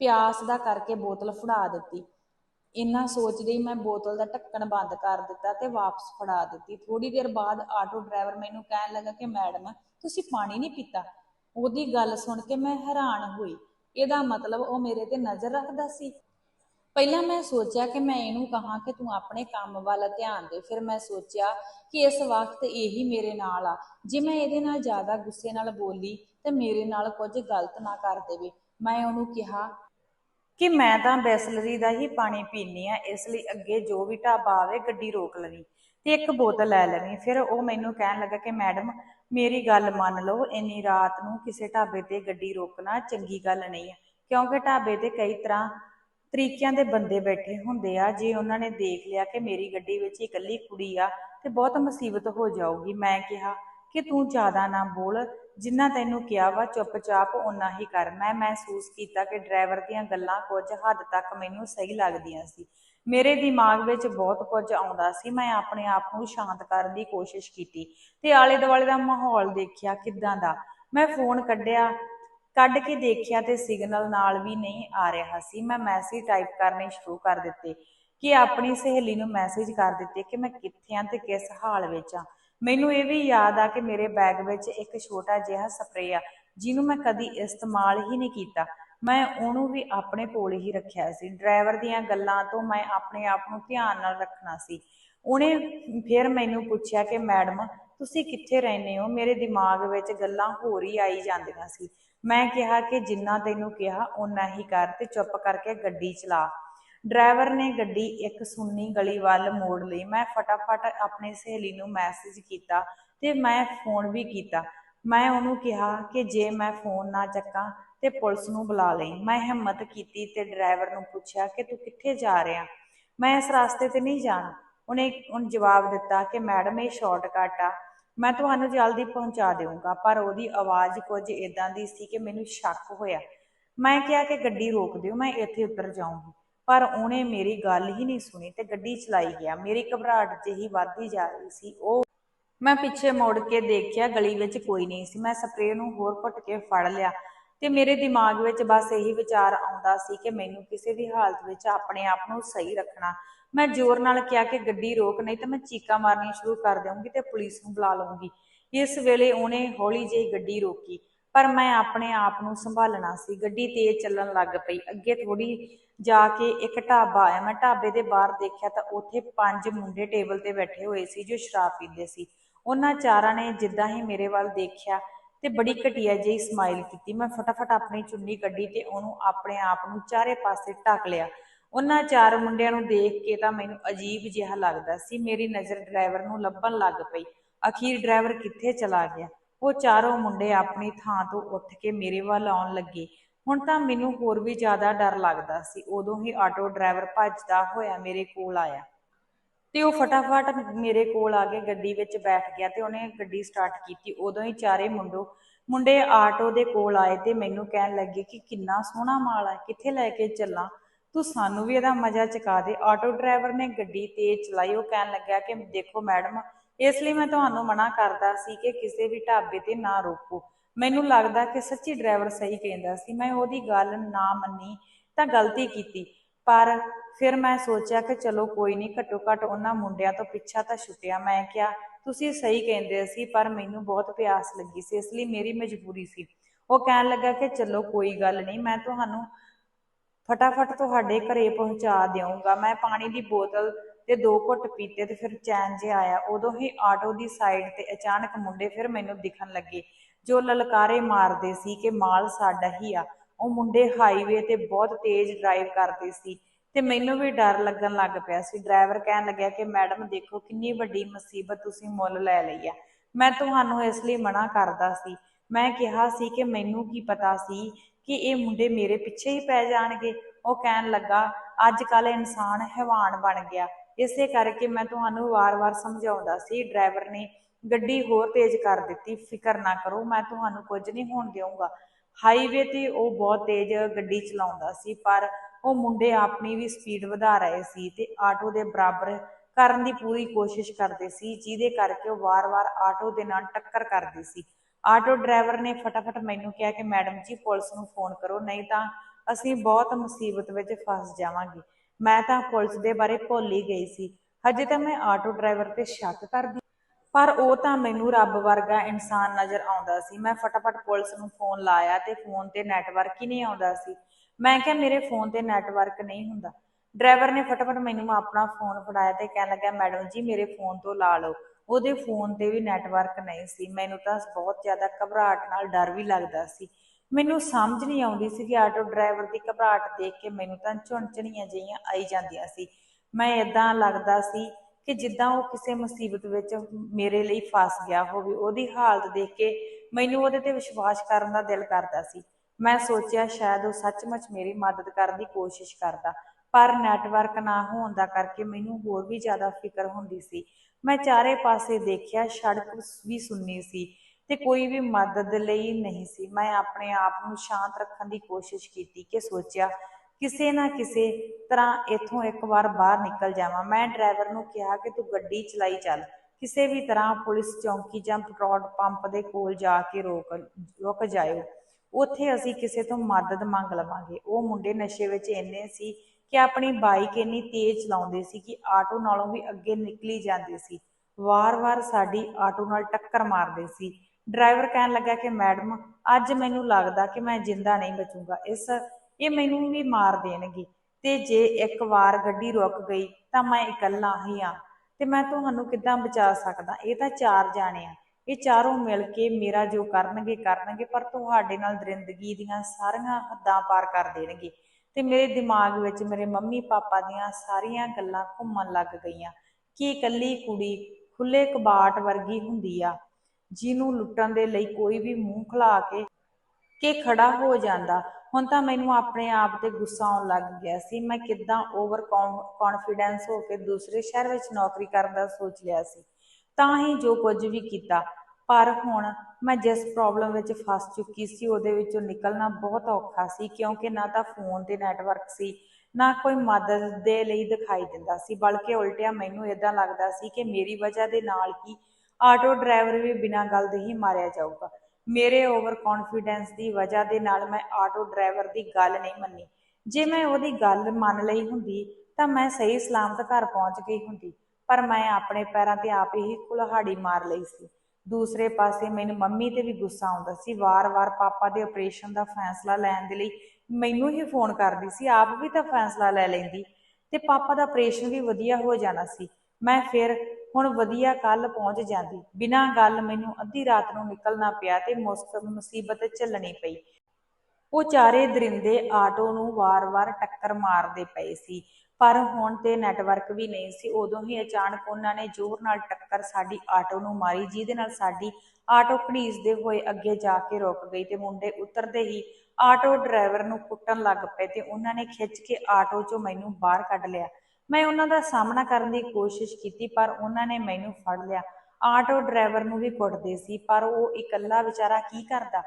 A: ਪਿਆਸ ਦਾ ਕਰਕੇ ਬੋਤਲ ਫੜਾ ਦਿੱਤੀ। ਇੰਨਾ ਸੋਚਦੇ ਹੀ ਮੈਂ ਬੋਤਲ ਦਾ ਢੱਕਣ ਬੰਦ ਕਰ ਦਿੱਤਾ ਤੇ ਵਾਪਸ ਫੜਾ ਦਿੱਤੀ। ਥੋੜੀ ਦੇਰ ਬਾਅਦ ਆਟੋ ਡਰਾਈਵਰ ਮੈਨੂੰ ਕਹਿਣ ਲੱਗਾ ਕਿ, ਮੈਡਮ, ਤੁਸੀਂ ਪਾਣੀ ਨਹੀਂ ਪੀਤਾ। ਉਹਦੀ ਗੱਲ ਸੁਣ ਕੇ ਮੈਂ ਹੈਰਾਨ ਹੋਈ। ਇਹਦਾ ਮਤਲਬ ਉਹ ਮੇਰੇ ਤੇ ਨਜ਼ਰ ਰੱਖਦਾ ਸੀ। ਪਹਿਲਾਂ ਮੈਂ ਸੋਚਿਆ ਕਿ ਮੈਂ ਇਹਨੂੰ ਕਹਾਂ ਕਿ ਤੂੰ ਆਪਣੇ ਕੰਮ ਵੱਲ ਧਿਆਨ ਦੇ। ਫਿਰ ਮੈਂ ਸੋਚਿਆ ਕਿ ਇਸ ਵਕਤ ਇਹੀ ਮੇਰੇ ਨਾਲ ਆ। ਜੇ ਮੈਂ ਇਹਦੇ ਨਾਲ ਜ਼ਿਆਦਾ ਗੁੱਸੇ ਨਾਲ ਬੋਲੀ ਤੇ ਮੇਰੇ ਨਾਲ ਕੁਝ ਗਲਤ ਨਾ ਕਰ ਦੇਵੇ, ਮੈਂ ਉਹਨੂੰ ਕਿਹਾ ਕਿ ਮੈਂ ਤਾਂ ਬੈਸਲਰੀ ਦਾ ਹੀ ਪਾਣੀ ਪੀਨੀ ਆ ਇਸ ਲਈ ਅੱਗੇ ਜੋ ਵੀ ਢਾਬਾ ਆਵੇ ਗੱਡੀ ਰੋਕ ਲਵੀ ਤੇ ਇੱਕ ਬੋਤਲ ਲੈ ਲਵੀ। ਫਿਰ ਉਹ ਮੈਨੂੰ ਕਹਿਣ ਲੱਗਾ ਕਿ ਮੈਡਮ, ਮੇਰੀ ਗੱਲ ਮੰਨ ਲਓ, ਇੰਨੀ ਰਾਤ ਨੂੰ ਕਿਸੇ ਢਾਬੇ ਤੇ ਗੱਡੀ ਰੋਕਣਾ ਚੰਗੀ ਗੱਲ ਨਹੀਂ ਹੈ ਕਿਉਂਕਿ ਢਾਬੇ ਤੇ ਕਈ ਤਰ੍ਹਾਂ ਤਰੀਕਿਆਂ ਦੇ ਬੰਦੇ ਬੈਠੇ ਹੁੰਦੇ ਆ, ਜੇ ਉਹਨਾਂ ਨੇ ਦੇਖ ਲਿਆ ਕਿ ਮੇਰੀ ਗੱਡੀ ਵਿੱਚ ਇਕੱਲੀ ਕੁੜੀ ਆ ਤੇ ਬਹੁਤ ਮੁਸੀਬਤ ਹੋ ਜਾਊਗੀ। ਮੈਂ ਕਿਹਾ ਕਿ ਤੂੰ ਜ਼ਿਆਦਾ ਨਾ ਬੋਲ, ਜਿੰਨਾ ਤੈਨੂੰ ਕਿਹਾ ਵਾ ਚੁੱਪਚਾਪ ਓਨਾ ਹੀ ਕਰ। ਮੈਂ ਮਹਿਸੂਸ ਕੀਤਾ ਕਿ ਡਰਾਈਵਰ ਦੀਆਂ ਗੱਲਾਂ ਕੁਝ ਹੱਦ ਤੱਕ ਮੈਨੂੰ ਸਹੀ ਲੱਗਦੀਆਂ ਸੀ। ਮੇਰੇ ਦਿਮਾਗ ਵਿੱਚ ਬਹੁਤ ਕੁਝ ਆਉਂਦਾ ਸੀ। ਮੈਂ ਆਪਣੇ ਆਪ ਨੂੰ ਸ਼ਾਂਤ ਕਰਨ ਦੀ ਕੋਸ਼ਿਸ਼ ਕੀਤੀ ਤੇ ਆਲੇ ਦੁਆਲੇ ਦਾ ਮਾਹੌਲ ਦੇਖਿਆ ਕਿੱਦਾਂ ਦਾ। ਮੈਂ ਫੋਨ ਕੱਢਿਆ, ਕੱਢ ਕੇ ਦੇਖਿਆ ਤੇ ਸਿਗਨਲ ਨਾਲ ਵੀ ਨਹੀਂ ਆ ਰਿਹਾ ਸੀ। ਮੈਂ ਮੈਸੇਜ ਟਾਈਪ ਕਰਨੇ ਸ਼ੁਰੂ ਕਰ ਦਿੱਤੇ ਕਿ ਆਪਣੀ ਸਹੇਲੀ ਨੂੰ ਮੈਸੇਜ ਕਰ ਦਿੱਤੇ ਕਿ ਮੈਂ ਕਿੱਥੇ ਆਂ ਤੇ ਕਿਸ ਹਾਲ ਵਿੱਚ ਆਂ। ਮੈਨੂੰ ਇਹ ਵੀ ਯਾਦ ਆ ਕਿ ਮੇਰੇ ਬੈਗ ਵਿੱਚ ਇੱਕ ਛੋਟਾ ਜਿਹਾ ਸਪਰੇਅ ਆ, ਜਿਹਨੂੰ ਮੈਂ ਕਦੀ ਇਸਤੇਮਾਲ ਹੀ ਨਹੀਂ ਕੀਤਾ। ਮੈਂ ਉਹਨੂੰ ਵੀ ਆਪਣੇ ਕੋਲ ਹੀ ਰੱਖਿਆ ਸੀ। ਡਰਾਈਵਰ ਦੀਆਂ ਗੱਲਾਂ ਤੋਂ ਮੈਂ ਆਪਣੇ ਆਪ ਨੂੰ ਧਿਆਨ ਨਾਲ ਰੱਖਣਾ ਸੀ। ਉਹਨੇ ਫਿਰ ਮੈਨੂੰ ਪੁੱਛਿਆ ਕਿ, ਮੈਡਮ, ਤੁਸੀਂ ਕਿੱਥੇ ਰਹਿੰਦੇ ਹੋ? ਮੇਰੇ ਦਿਮਾਗ ਵਿੱਚ ਗੱਲਾਂ ਹੋਰ ਹੀ ਆਈ ਜਾਂਦੀਆਂ ਸੀ। ਮੈਂ ਕਿਹਾ ਕਿ ਜਿੰਨਾ ਤੈਨੂੰ ਕਿਹਾ, ਓਨਾ ਹੀ ਕਰ ਤੇ ਚੁੱਪ ਕਰਕੇ ਗੱਡੀ ਚਲਾ। ਡਰਾਈਵਰ ਨੇ ਗੱਡੀ ਇੱਕ ਸੁੰਨੀ ਗਲੀ ਵੱਲ ਮੋੜ ਲਈ। ਮੈਂ ਫਟਾਫਟ ਆਪਣੀ ਸਹੇਲੀ ਨੂੰ ਮੈਸੇਜ ਕੀਤਾ ਤੇ ਮੈਂ ਫੋਨ ਵੀ ਕੀਤਾ। ਮੈਂ ਉਹਨੂੰ ਕਿਹਾ ਕਿ ਜੇ ਮੈਂ ਫੋਨ ਨਾ ਚੱਕਾਂ ਤੇ ਪੁਲਿਸ ਨੂੰ ਬੁਲਾ ਲਈ। ਮੈਂ ਹਿੰਮਤ ਕੀਤੀ ਤੇ ਡਰਾਈਵਰ ਨੂੰ ਪੁੱਛਿਆ ਕਿ ਤੂੰ ਕਿੱਥੇ ਜਾ ਰਿਹਾ? ਮੈਂ ਇਸ ਰਸਤੇ ਤੇ ਨਹੀਂ ਜਾਣਾ। ਉਹਨੇ ਉਹਨ ਜਵਾਬ ਦਿੱਤਾ ਕਿ ਮੈਡਮ ਇਹ ਸ਼ਾਰਟਕਟ ਆ। ਮੈਂ ਤੁਹਾਨੂੰ ਜਲਦੀ ਪਹੁੰਚਾ ਦੇਵਾਂਗਾ ਪਰ ਉਹਦੀ ਆਵਾਜ਼ ਕੁਝ ਇਦਾਂ ਦੀ ਸੀ ਕਿ ਮੈਨੂੰ ਸ਼ੱਕ ਹੋਇਆ। ਮੈਂ ਕਿਹਾ ਕਿ ਗੱਡੀ ਰੋਕ ਦਿਓ, ਮੈਂ ਇੱਥੇ ਉਤਰ ਜਾਊਂਗੀ। ਪਰ ਉਹਨੇ ਮੇਰੀ ਗੱਲ ਹੀ ਨਹੀਂ ਸੁਣੀ ਤੇ ਗੱਡੀ ਚਲਾਈ ਗਿਆ। ਮੇਰੀ ਘਬਰਾਹਟ ਜਿਹੀ ਵੱਧਦੀ ਜਾ ਰਹੀ ਸੀ। ਉਹ ਮੈਂ ਪਿੱਛੇ ਮੁੜ ਕੇ ਦੇਖਿਆ, ਗਲੀ ਵਿੱਚ ਕੋਈ ਨਹੀਂ ਸੀ। ਮੈਂ ਸਪਰੇਅ ਨੂੰ ਹੋਰ ਘੁੱਟ ਕੇ ਫੜ ਲਿਆ ਤੇ ਮੇਰੇ ਦਿਮਾਗ ਵਿੱਚ ਬਸ ਇਹੀ ਵਿਚਾਰ ਆਉਂਦਾ ਸੀ ਕਿ ਮੈਨੂੰ ਕਿਸੇ ਵੀ ਹਾਲਤ ਵਿੱਚ ਆਪਣੇ ਆਪ ਨੂੰ ਸਹੀ ਰੱਖਣਾ। ਮੈਂ ਜ਼ੋਰ ਨਾਲ ਕਿਹਾ ਕਿ ਗੱਡੀ ਰੋਕ, ਨਹੀਂ ਤਾਂ ਮੈਂ ਚੀਕਾਂ ਮਾਰਨੀਆਂ ਸ਼ੁਰੂ ਕਰ ਦੇਵਾਂਗੀ ਤੇ ਪੁਲਿਸ ਨੂੰ ਬੁਲਾ ਲਵਾਂਗੀ। ਇਸ ਵੇਲੇ ਉਹਨੇ ਹੌਲੀ ਜਿਹੀ ਗੱਡੀ ਰੋਕੀ, ਪਰ ਮੈਂ ਆਪਣੇ ਆਪ ਨੂੰ ਸੰਭਾਲਣਾ ਸੀ। ਗੱਡੀ ਤੇਜ਼ ਚੱਲਣ ਲੱਗ ਪਈ। ਅੱਗੇ ਥੋੜੀ ਜਾ ਕੇ ਇੱਕ ਢਾਬਾ ਆਇਆ। ਮੈਂ ਢਾਬੇ ਦੇ ਬਾਹਰ ਦੇਖਿਆ ਤਾਂ ਉੱਥੇ ਪੰਜ ਮੁੰਡੇ ਟੇਬਲ ਤੇ ਬੈਠੇ ਹੋਏ ਸੀ ਜੋ ਸ਼ਰਾਬ ਪੀਂਦੇ ਸੀ। ਉਹਨਾਂ ਚਾਰਾਂ ਨੇ ਜਿੱਦਾਂ ਹੀ ਮੇਰੇ ਵੱਲ ਦੇਖਿਆ ਤੇ ਬੜੀ ਘਟੀਆ ਜਿਹੀ ਸਮਾਈਲ ਕੀਤੀ। ਮੈਂ ਫਟਾਫਟ ਆਪਣੀ ਚੁੰਨੀ ਕੱਢੀ ਤੇ ਉਹਨੂੰ ਆਪਣੇ ਆਪ ਨੂੰ ਚਾਰੇ ਪਾਸੇ ਢੱਕ ਲਿਆ। ਉਹਨਾਂ ਚਾਰ ਮੁੰਡਿਆਂ ਨੂੰ ਦੇਖ ਕੇ ਤਾਂ ਮੈਨੂੰ ਅਜੀਬ ਜਿਹਾ ਲੱਗਦਾ ਸੀ। ਮੇਰੀ ਨਜ਼ਰ ਡਰਾਈਵਰ ਨੂੰ ਲੱਭਣ ਲੱਗ ਪਈ। ਅਖੀਰ ਡਰਾਈਵਰ ਕਿੱਥੇ ਚਲਾ ਗਿਆ? ਉਹ ਚਾਰੋਂ ਮੁੰਡੇ ਆਪਣੀ ਥਾਂ ਤੋਂ ਉੱਠ ਕੇ ਮੇਰੇ ਵੱਲ ਆਉਣ ਲੱਗੇ। ਹੁਣ ਤਾਂ ਮੈਨੂੰ ਹੋਰ ਵੀ ਜ਼ਿਆਦਾ ਡਰ ਲੱਗਦਾ ਸੀ। ਉਦੋਂ ਹੀ ਆਟੋ ਡਰਾਈਵਰ ਭੱਜਦਾ ਹੋਇਆ ਮੇਰੇ ਕੋਲ ਆਇਆ। ਤੇ ਉਹ ਫਟਾਫਟ ਮੇਰੇ ਕੋਲ ਆ ਕੇ ਗੱਡੀ ਵਿੱਚ ਬੈਠ ਗਿਆ ਤੇ ਉਹਨੇ ਗੱਡੀ ਸਟਾਰਟ ਕੀਤੀ। ਉਦੋਂ ਹੀ ਚਾਰੇ ਮੁੰਡੋ, ਮੁੰਡੇ ਆਟੋ ਦੇ ਕੋਲ ਆਏ ਤੇ ਮੈਨੂੰ ਕਹਿਣ ਲੱਗੇ ਕਿ ਕਿੰਨਾ ਸੋਹਣਾ ਮਾਲ ਹੈ ਕਿੱਥੇ ਲੈ ਕੇ ਚੱਲਾਂ? ਤੂੰ ਸਾਨੂੰ ਵੀ ਇਹਦਾ ਮਜ਼ਾ ਚਕਾ ਦੇ। ਆਟੋ ਡਰਾਈਵਰ ਨੇ ਗੱਡੀ ਤੇਜ਼ ਚਲਾਈ। ਉਹ ਕਹਿਣ ਲੱਗਿਆ ਕਿ ਦੇਖੋ ਮੈਡਮ, ਇਸ ਲਈ ਮੈਂ ਤੁਹਾਨੂੰ ਮਨਾ ਕਰਦਾ ਸੀ ਕਿ ਕਿਸੇ ਵੀ ਢਾਬੇ ਤੇ ਨਾ ਰੋਕੋ। ਮੈਨੂੰ ਲੱਗਦਾ ਕਿ ਸੱਚੀ ਡਰਾਈਵਰ ਸਹੀ ਕਹਿੰਦਾ ਸੀ। ਮੈਂ ਉਹਦੀ ਗੱਲ ਨਾ ਮੰਨੀ ਤਾਂ ਗਲਤੀ ਕੀਤੀ। ਪਰ ਫਿਰ ਮੈਂ ਸੋਚਿਆ ਕਿ ਚਲੋ ਕੋਈ ਨਹੀਂ, ਘੱਟੋ ਘੱਟ ਉਹਨਾਂ ਮੁੰਡਿਆਂ ਤੋਂ ਪਿੱਛਾ ਤਾਂ ਛੁੱਟਿਆ। ਮੈਂ ਕਿਹਾ, ਤੁਸੀਂ ਸਹੀ ਕਹਿੰਦੇ ਸੀ, ਪਰ ਮੈਨੂੰ ਬਹੁਤ ਪਿਆਸ ਲੱਗੀ ਸੀ, ਇਸ ਲਈ ਮੇਰੀ ਮਜਬੂਰੀ ਸੀ। ਉਹ ਕਹਿਣ ਲੱਗਾ ਕਿ ਚਲੋ ਕੋਈ ਗੱਲ ਨਹੀਂ, ਮੈਂ ਤੁਹਾਨੂੰ ਫਟਾਫਟ ਤੁਹਾਡੇ ਘਰੇ ਪਹੁੰਚਾ ਦਿਆਂਗਾ। ਮੈਂ ਪਾਣੀ ਦੀ ਬੋਤਲ ਤੇ ਦੋ ਘੁੱਟ ਪੀਤੇ ਤੇ ਫਿਰ ਚੈਨ ਜਿਹਾ ਆਇਆ। ਉਦੋਂ ਹੀ ਆਟੋ ਦੀ ਸਾਈਡ ਤੇ ਅਚਾਨਕ ਮੁੰਡੇ ਫਿਰ ਮੈਨੂੰ ਦਿਖਣ ਲੱਗੇ। ਜੋ ਲਲਕਾਰੇ ਮਾਰਦੇ ਸੀ ਕਿ ਮਾਲ ਸਾਡਾ ਹੀ ਆ, ਉਹ ਮੁੰਡੇ ਹਾਈਵੇ ਤੇ ਬਹੁਤ ਤੇਜ਼ ਡਰਾਈਵ ਕਰਦੇ ਸੀ ਤੇ ਮੈਨੂੰ ਵੀ ਡਰ ਲੱਗਣ ਲੱਗ ਪਿਆ ਸੀ। ਡਰਾਈਵਰ ਕਹਿਣ ਲੱਗਿਆ ਕਿ ਮੈਡਮ ਦੇਖੋ ਕਿੰਨੀ ਵੱਡੀ ਮੁਸੀਬਤ ਤੁਸੀਂ ਮੁੱਲ ਲੈ ਲਈ ਆ। ਮੈਂ ਤੁਹਾਨੂੰ ਇਸ ਲਈ ਮਨਾ ਕਰਦਾ ਸੀ। ਮੈਂ ਕਿਹਾ ਸੀ ਕਿ ਮੈਨੂੰ ਕੀ ਪਤਾ ਸੀ ਕਿ ਇਹ ਮੁੰਡੇ ਮੇਰੇ ਪਿੱਛੇ ਹੀ ਪੈ ਜਾਣਗੇ। ਉਹ ਕਹਿਣ ਲੱਗਾ ਅੱਜ ਕੱਲ ਇਨਸਾਨ ਹੈਵਾਨ ਬਣ ਗਿਆ। ਇਸੇ ਕਰਕੇ ਮੈਂ ਤੁਹਾਨੂੰ ਵਾਰ-ਵਾਰ ਸਮਝਾਉਂਦਾ ਸੀ। ਡਰਾਈਵਰ ਨੇ ਗੱਡੀ ਹੋਰ ਤੇਜ਼ ਕਰ ਦਿੱਤੀ, ਫਿਕਰ ਨਾ ਕਰੋ, ਮੈਂ ਤੁਹਾਨੂੰ ਕੁਝ ਨਹੀਂ ਹੋਣ ਦੇਵਾਂਗਾ ਹਾਈਵੇ ਤੇ ਉਹ ਬਹੁਤ ਤੇਜ਼ ਗੱਡੀ ਚਲਾਉਂਦਾ ਸੀ, ਪਰ ਉਹ ਮੁੰਡੇ ਆਪਣੀ ਵੀ ਸਪੀਡ ਵਧਾ ਰਹੇ ਸੀ ਤੇ ਆਟੋ ਦੇ ਬਰਾਬਰ ਕਰਨ ਦੀ ਪੂਰੀ ਕੋਸ਼ਿਸ਼ ਕਰਦੇ ਸੀ, ਜਿਹਦੇ ਕਰਕੇ ਉਹ ਵਾਰ-ਵਾਰ ਆਟੋ ਦੇ ਨਾਲ ਟੱਕਰ ਕਰਦੇ ਸੀ। ਆਟੋ ਡਰਾਈਵਰ ਨੇ ਫਟਾਫਟ ਮੈਨੂੰ ਕਿਹਾ ਕਿ, ਮੈਡਮ ਜੀ, ਪੁਲਿਸ ਨੂੰ ਫੋਨ ਕਰੋ, ਨਹੀਂ ਤਾਂ ਅਸੀਂ ਬਹੁਤ ਮੁਸੀਬਤ ਵਿੱਚ ਫਸ ਜਾਵਾਂਗੇ। ਮੈਂ ਤਾਂ ਪੁਲਿਸ ਦੇ ਬਾਰੇ ਭੁੱਲ ਹੀ ਗਈ ਸੀ। ਹਜੇ ਤਾਂ ਮੈਂ ਆਟੋ ਡਰਾਈਵਰ ਤੇ ਸ਼ੱਕ ਕਰਦੀ ਪਰ ਉਹ ਤਾਂ ਮੈਨੂੰ ਰੱਬ ਵਰਗਾ ਇਨਸਾਨ ਨਜ਼ਰ ਆਉਂਦਾ ਸੀ। ਮੈਂ ਫਟਾਫਟ ਪੁਲਿਸ ਨੂੰ ਫੋਨ ਲਾਇਆ ਤੇ ਫੋਨ ਤੇ ਨੈਟਵਰਕ ਹੀ ਨਹੀਂ ਆਉਂਦਾ ਸੀ। ਮੈਂ ਕਿਹਾ, ਮੇਰੇ ਫੋਨ ਤੇ ਨੈਟਵਰਕ ਨਹੀਂ ਹੁੰਦਾ। ਡਰਾਈਵਰ ਨੇ ਫਟਾਫਟ ਮੈਨੂੰ ਆਪਣਾ ਫੋਨ ਫੜਾਇਆ ਤੇ ਕਹਿਣ ਲੱਗਾ ਮੈਡਮ ਜੀ, ਮੇਰੇ ਫੋਨ ਤੋਂ ਲਾ ਲਓ। ਉਹਦੇ ਫੋਨ ਤੇ ਵੀ ਨੈਟਵਰਕ ਨਹੀਂ ਸੀ। ਮੈਨੂੰ ਤਾਂ ਬਹੁਤ ਜ਼ਿਆਦਾ ਘਬਰਾਹਟ ਨਾਲ ਡਰ ਵੀ ਲੱਗਦਾ ਸੀ। ਮੈਨੂੰ ਸਮਝ ਨਹੀਂ ਆਉਂਦੀ ਸੀ ਕਿ ਆਟੋ ਡਰਾਈਵਰ ਦੀ ਘਬਰਾਹਟ ਦੇਖ ਕੇ ਮੈਨੂੰ ਤਾਂ ਝੁਣਝਣੀਆਂ ਜਿਹੀਆਂ ਆਈ ਜਾਂਦੀਆਂ ਸੀ। ਮੈਂ ਇਦਾਂ ਲੱਗਦਾ ਸੀ ਕਿ ਜਿੱਦਾਂ ਉਹ ਕਿਸੇ ਮੁਸੀਬਤ ਵਿੱਚ ਮੇਰੇ ਲਈ ਫਸ ਗਿਆ ਹੋਵੇ, ਉਹਦੀ ਹਾਲਤ ਦੇਖ ਕੇ ਮੈਨੂੰ ਉਹਦੇ ਤੇ ਵਿਸ਼ਵਾਸ ਕਰਨ ਦਾ ਦਿਲ ਕਰਦਾ ਸੀ। ਮੈਂ ਸੋਚਿਆ ਸ਼ਾਇਦ ਉਹ ਸੱਚਮੁੱਚ ਮੇਰੀ ਮਦਦ ਕਰਨ ਦੀ ਕੋਸ਼ਿਸ਼ ਕਰਦਾ, ਪਰ ਨੈਟਵਰਕ ਨਾ ਹੋਣ ਦਾ ਕਰਕੇ ਮੈਨੂੰ ਹੋਰ ਵੀ ਜ਼ਿਆਦਾ ਫਿਕਰ ਹੁੰਦੀ ਸੀ। ਮੈਂ ਚਾਰੇ ਪਾਸੇ ਦੇਖਿਆ, ਸੜਕ ਵੀ ਸੁੰਨੀ ਸੀ ਤੇ ਕੋਈ ਵੀ ਮਦਦ ਲਈ ਨਹੀਂ ਸੀ। ਮੈਂ ਆਪਣੇ ਆਪ ਨੂੰ ਸ਼ਾਂਤ ਰੱਖਣ ਦੀ ਕੋਸ਼ਿਸ਼ ਕੀਤੀ ਕਿ ਸੋਚਿਆ ਕਿਸੇ ਨਾ ਕਿਸੇ ਤਰ੍ਹਾਂ ਇੱਥੋਂ ਇੱਕ ਵਾਰ ਬਾਹਰ ਨਿਕਲ ਜਾਵਾਂ। ਮੈਂ ਡਰਾਈਵਰ ਨੂੰ ਕਿਹਾ ਕਿ ਤੂੰ ਗੱਡੀ ਚਲਾਈ ਚੱਲ। ਕਿਸੇ ਵੀ ਤਰ੍ਹਾਂ ਪੁਲਿਸ ਚੌਂਕੀ ਜਾਂ ਪੈਟਰੋਲ ਪੰਪ ਦੇ ਕੋਲ ਜਾ ਕੇ ਰੋਕ, ਰੁਕ ਜਾਇਓ। ਉੱਥੇ ਅਸੀਂ ਕਿਸੇ ਤੋਂ ਮਦਦ ਮੰਗ ਲਵਾਂਗੇ। ਉਹ ਮੁੰਡੇ ਨਸ਼ੇ ਵਿੱਚ ਇੰਨੇ ਸੀ ਕਿ ਆਪਣੀ ਬਾਈਕ ਇੰਨੀ ਤੇਜ਼ ਚਲਾਉਂਦੇ ਸੀ ਕਿ ਆਟੋ ਨਾਲੋਂ ਵੀ ਅੱਗੇ ਨਿਕਲੀ ਜਾਂਦੀ ਸੀ। ਵਾਰ-ਵਾਰ ਸਾਡੀ ਆਟੋ ਨਾਲ ਟੱਕਰ ਮਾਰਦੇ ਸੀ। ਡਰਾਈਵਰ ਕਹਿਣ ਲੱਗਾ ਕਿ, ਮੈਡਮ, ਅੱਜ ਮੈਨੂੰ ਲੱਗਦਾ ਕਿ ਮੈਂ ਜਿੰਦਾ ਨਹੀਂ ਬਚੂੰਗਾ। ਇਸ ਇਹ ਮੈਨੂੰ ਵੀ ਮਾਰ ਦੇਣਗੇ। ਤੇ ਜੇ ਇੱਕ ਵਾਰ ਗੱਡੀ ਰੁਕ ਗਈ ਤਾਂ ਮੈਂ ਇਕੱਲਾ ਹੀ ਆ। ਤੇ ਮੈਂ ਤੁਹਾਨੂੰ ਕਿੱਦਾਂ ਬਚਾ ਸਕਦਾ? ਇਹ ਤਾਂ ਚਾਰ ਜਾਣੇ ਆ। ਇਹ ਚਾਰੋਂ ਮਿਲ ਕੇ ਮੇਰਾ ਜੋ ਕਰਨਗੇ ਕਰਨਗੇ, ਪਰ ਤੁਹਾਡੇ ਨਾਲ ਦਰਿੰਦਗੀ ਦੀਆਂ ਸਾਰੀਆਂ ਹੱਦਾਂ ਪਾਰ ਕਰ ਦੇਣਗੇ। ਤੇ ਮੇਰੇ ਦਿਮਾਗ ਵਿੱਚ ਮੇਰੇ ਮੰਮੀ ਪਾਪਾ ਦੀਆਂ ਸਾਰੀਆਂ ਗੱਲਾਂ ਘੁੰਮਣ ਲੱਗ ਗਈਆਂ। ਕਿ ਇਕੱਲੀ ਕੁੜੀ ਖੁੱਲੇ ਕਬਾਟ ਵਰਗੀ ਹੁੰਦੀ ਆ, ਜਿਹਨੂੰ ਲੁੱਟਣ ਦੇ ਲਈ ਕੋਈ ਵੀ ਮੂੰਹ ਖੁਲਾ ਕੇ, ਕਿ ਖੜਾ ਹੋ ਜਾਂਦਾ। ਹੁਣ ਤਾਂ ਮੈਨੂੰ ਆਪਣੇ ਆਪ ਤੇ ਗੁੱਸਾ ਆਉਣ ਲੱਗ ਗਿਆ ਸੀ। ਮੈਂ ਕਿੱਦਾਂ ਓਵਰ ਕੌਨਫੀਡੈਂਸ ਹੋ ਕੇ ਦੂਸਰੇ ਸ਼ਹਿਰ ਵਿੱਚ ਨੌਕਰੀ ਕਰਨ ਦਾ ਸੋਚ ਲਿਆ ਸੀ। ਤਾਂ ਹੀ ਜੋ ਕੁਝ ਵੀ ਕੀਤਾ। ਪਰ ਹੁਣ ਮੈਂ ਜਿਸ ਪ੍ਰੋਬਲਮ ਵਿੱਚ ਫਸ ਚੁੱਕੀ ਸੀ, ਉਹਦੇ ਵਿੱਚੋਂ ਨਿਕਲਣਾ ਬਹੁਤ ਔਖਾ ਸੀ, ਕਿਉਂਕਿ ਨਾ ਤਾਂ ਫੋਨ ਤੇ ਨੈਟਵਰਕ ਸੀ, ਨਾ ਕੋਈ ਮਦਦ ਦੇ ਲਈ ਦਿਖਾਈ ਦਿੰਦਾ ਸੀ, ਬਲਕਿ ਉਲਟਿਆ ਮੈਨੂੰ ਇਦਾਂ ਲੱਗਦਾ ਸੀ ਕਿ ਮੇਰੀ ਵਜ੍ਹਾ ਦੇ ਨਾਲ ਹੀ ਆਟੋ ਡਰਾਈਵਰ ਵੀ ਬਿਨਾਂ ਗੱਲ ਦੇ ਹੀ ਮਾਰਿਆ ਜਾਊਗਾ। ਮੇਰੇ ਓਵਰ ਕੌਨਫੀਡੈਂਸ ਦੀ ਵਜ੍ਹਾ ਦੇ ਨਾਲ ਮੈਂ ਆਟੋ ਡਰਾਈਵਰ ਦੀ ਗੱਲ ਨਹੀਂ ਮੰਨੀ। ਜੇ ਮੈਂ ਉਹਦੀ ਗੱਲ ਮੰਨ ਲਈ ਹੁੰਦੀ, ਤਾਂ ਮੈਂ ਸਹੀ ਸਲਾਮਤ ਘਰ ਪਹੁੰਚ ਗਈ ਹੁੰਦੀ, ਪਰ ਮੈਂ ਆਪਣੇ ਪੈਰਾਂ ਤੇ ਆਪ ਹੀ ਕੁਲਹਾੜੀ ਮਾਰ ਲਈ ਸੀ। ਦੂਸਰੇ ਪਾਸੇ ਮੈਨੂੰ ਮੰਮੀ ਤੇ ਵੀ ਗੁੱਸਾ ਆਉਂਦਾ ਸੀ। ਵਾਰ-ਵਾਰ ਪਾਪਾ ਦੇ ਆਪਰੇਸ਼ਨ ਦਾ ਫੈਸਲਾ ਲੈਣ ਦੇ ਲਈ ਮੈਨੂੰ ਹੀ ਫੋਨ ਕਰਦੀ ਸੀ। ਆਪ ਵੀ ਤਾਂ ਫੈਸਲਾ ਲੈ ਲੈਂਦੀ ਤੇ ਪਾਪਾ ਦਾ ਆਪਰੇਸ਼ਨ ਵੀ ਵਧੀਆ ਹੋ ਜਾਣਾ ਸੀ। ਮੈਂ ਫਿਰ ਹੁਣ ਵਧੀਆ ਕੱਲ ਪਹੁੰਚ ਜਾਂਦੀ। ਬਿਨਾਂ ਗੱਲ ਮੈਨੂੰ ਅੱਧੀ ਰਾਤ ਨੂੰ ਨਿਕਲਣਾ ਪਿਆ ਤੇ ਮੁਸੀਬਤ ਝੱਲਣੀ ਪਈ। ਉਹ ਚਾਰੇ ਦਰਿੰਦੇ ਆਟੋ ਨੂੰ ਵਾਰ-ਵਾਰ ਟੱਕਰ ਮਾਰਦੇ ਪਏ ਸੀ। ਪਰ ਹੁਣ ਤੇ ਨੈਟਵਰਕ ਵੀ ਨਹੀਂ ਸੀ। ਉਦੋਂ ਹੀ ਅਚਾਨਕ ਉਹਨਾਂ ਨੇ ਜ਼ੋਰ ਨਾਲ ਟੱਕਰ ਸਾਡੀ ਆਟੋ ਨੂੰ ਮਾਰੀ, ਜਿਹਦੇ ਨਾਲ ਸਾਡੀ ਆਟੋ ਘੜੀਸਦੇ ਹੋਏ ਅੱਗੇ ਜਾ ਕੇ ਰੁਕ ਗਈ ਤੇ ਮੁੰਡੇ ਉਤਰਦੇ ਹੀ ਆਟੋ ਡਰਾਈਵਰ ਨੂੰ ਕੁੱਟਣ ਲੱਗ ਪਏ ਤੇ ਉਹਨਾਂ ਨੇ ਖਿੱਚ ਕੇ ਆਟੋ 'ਚੋਂ ਮੈਨੂੰ ਬਾਹਰ ਕੱਢ ਲਿਆ। ਮੈਂ ਉਹਨਾਂ ਦਾ ਸਾਹਮਣਾ ਕਰਨ ਦੀ ਕੋਸ਼ਿਸ਼ ਕੀਤੀ, ਪਰ ਉਹਨਾਂ ਨੇ ਮੈਨੂੰ ਫੜ ਲਿਆ। ਆਟੋ ਡਰਾਈਵਰ ਨੂੰ ਵੀ ਕੁੱਟਦੇ ਸੀ, ਪਰ ਉਹ ਇਕੱਲਾ ਵਿਚਾਰਾ ਕੀ ਕਰਦਾ?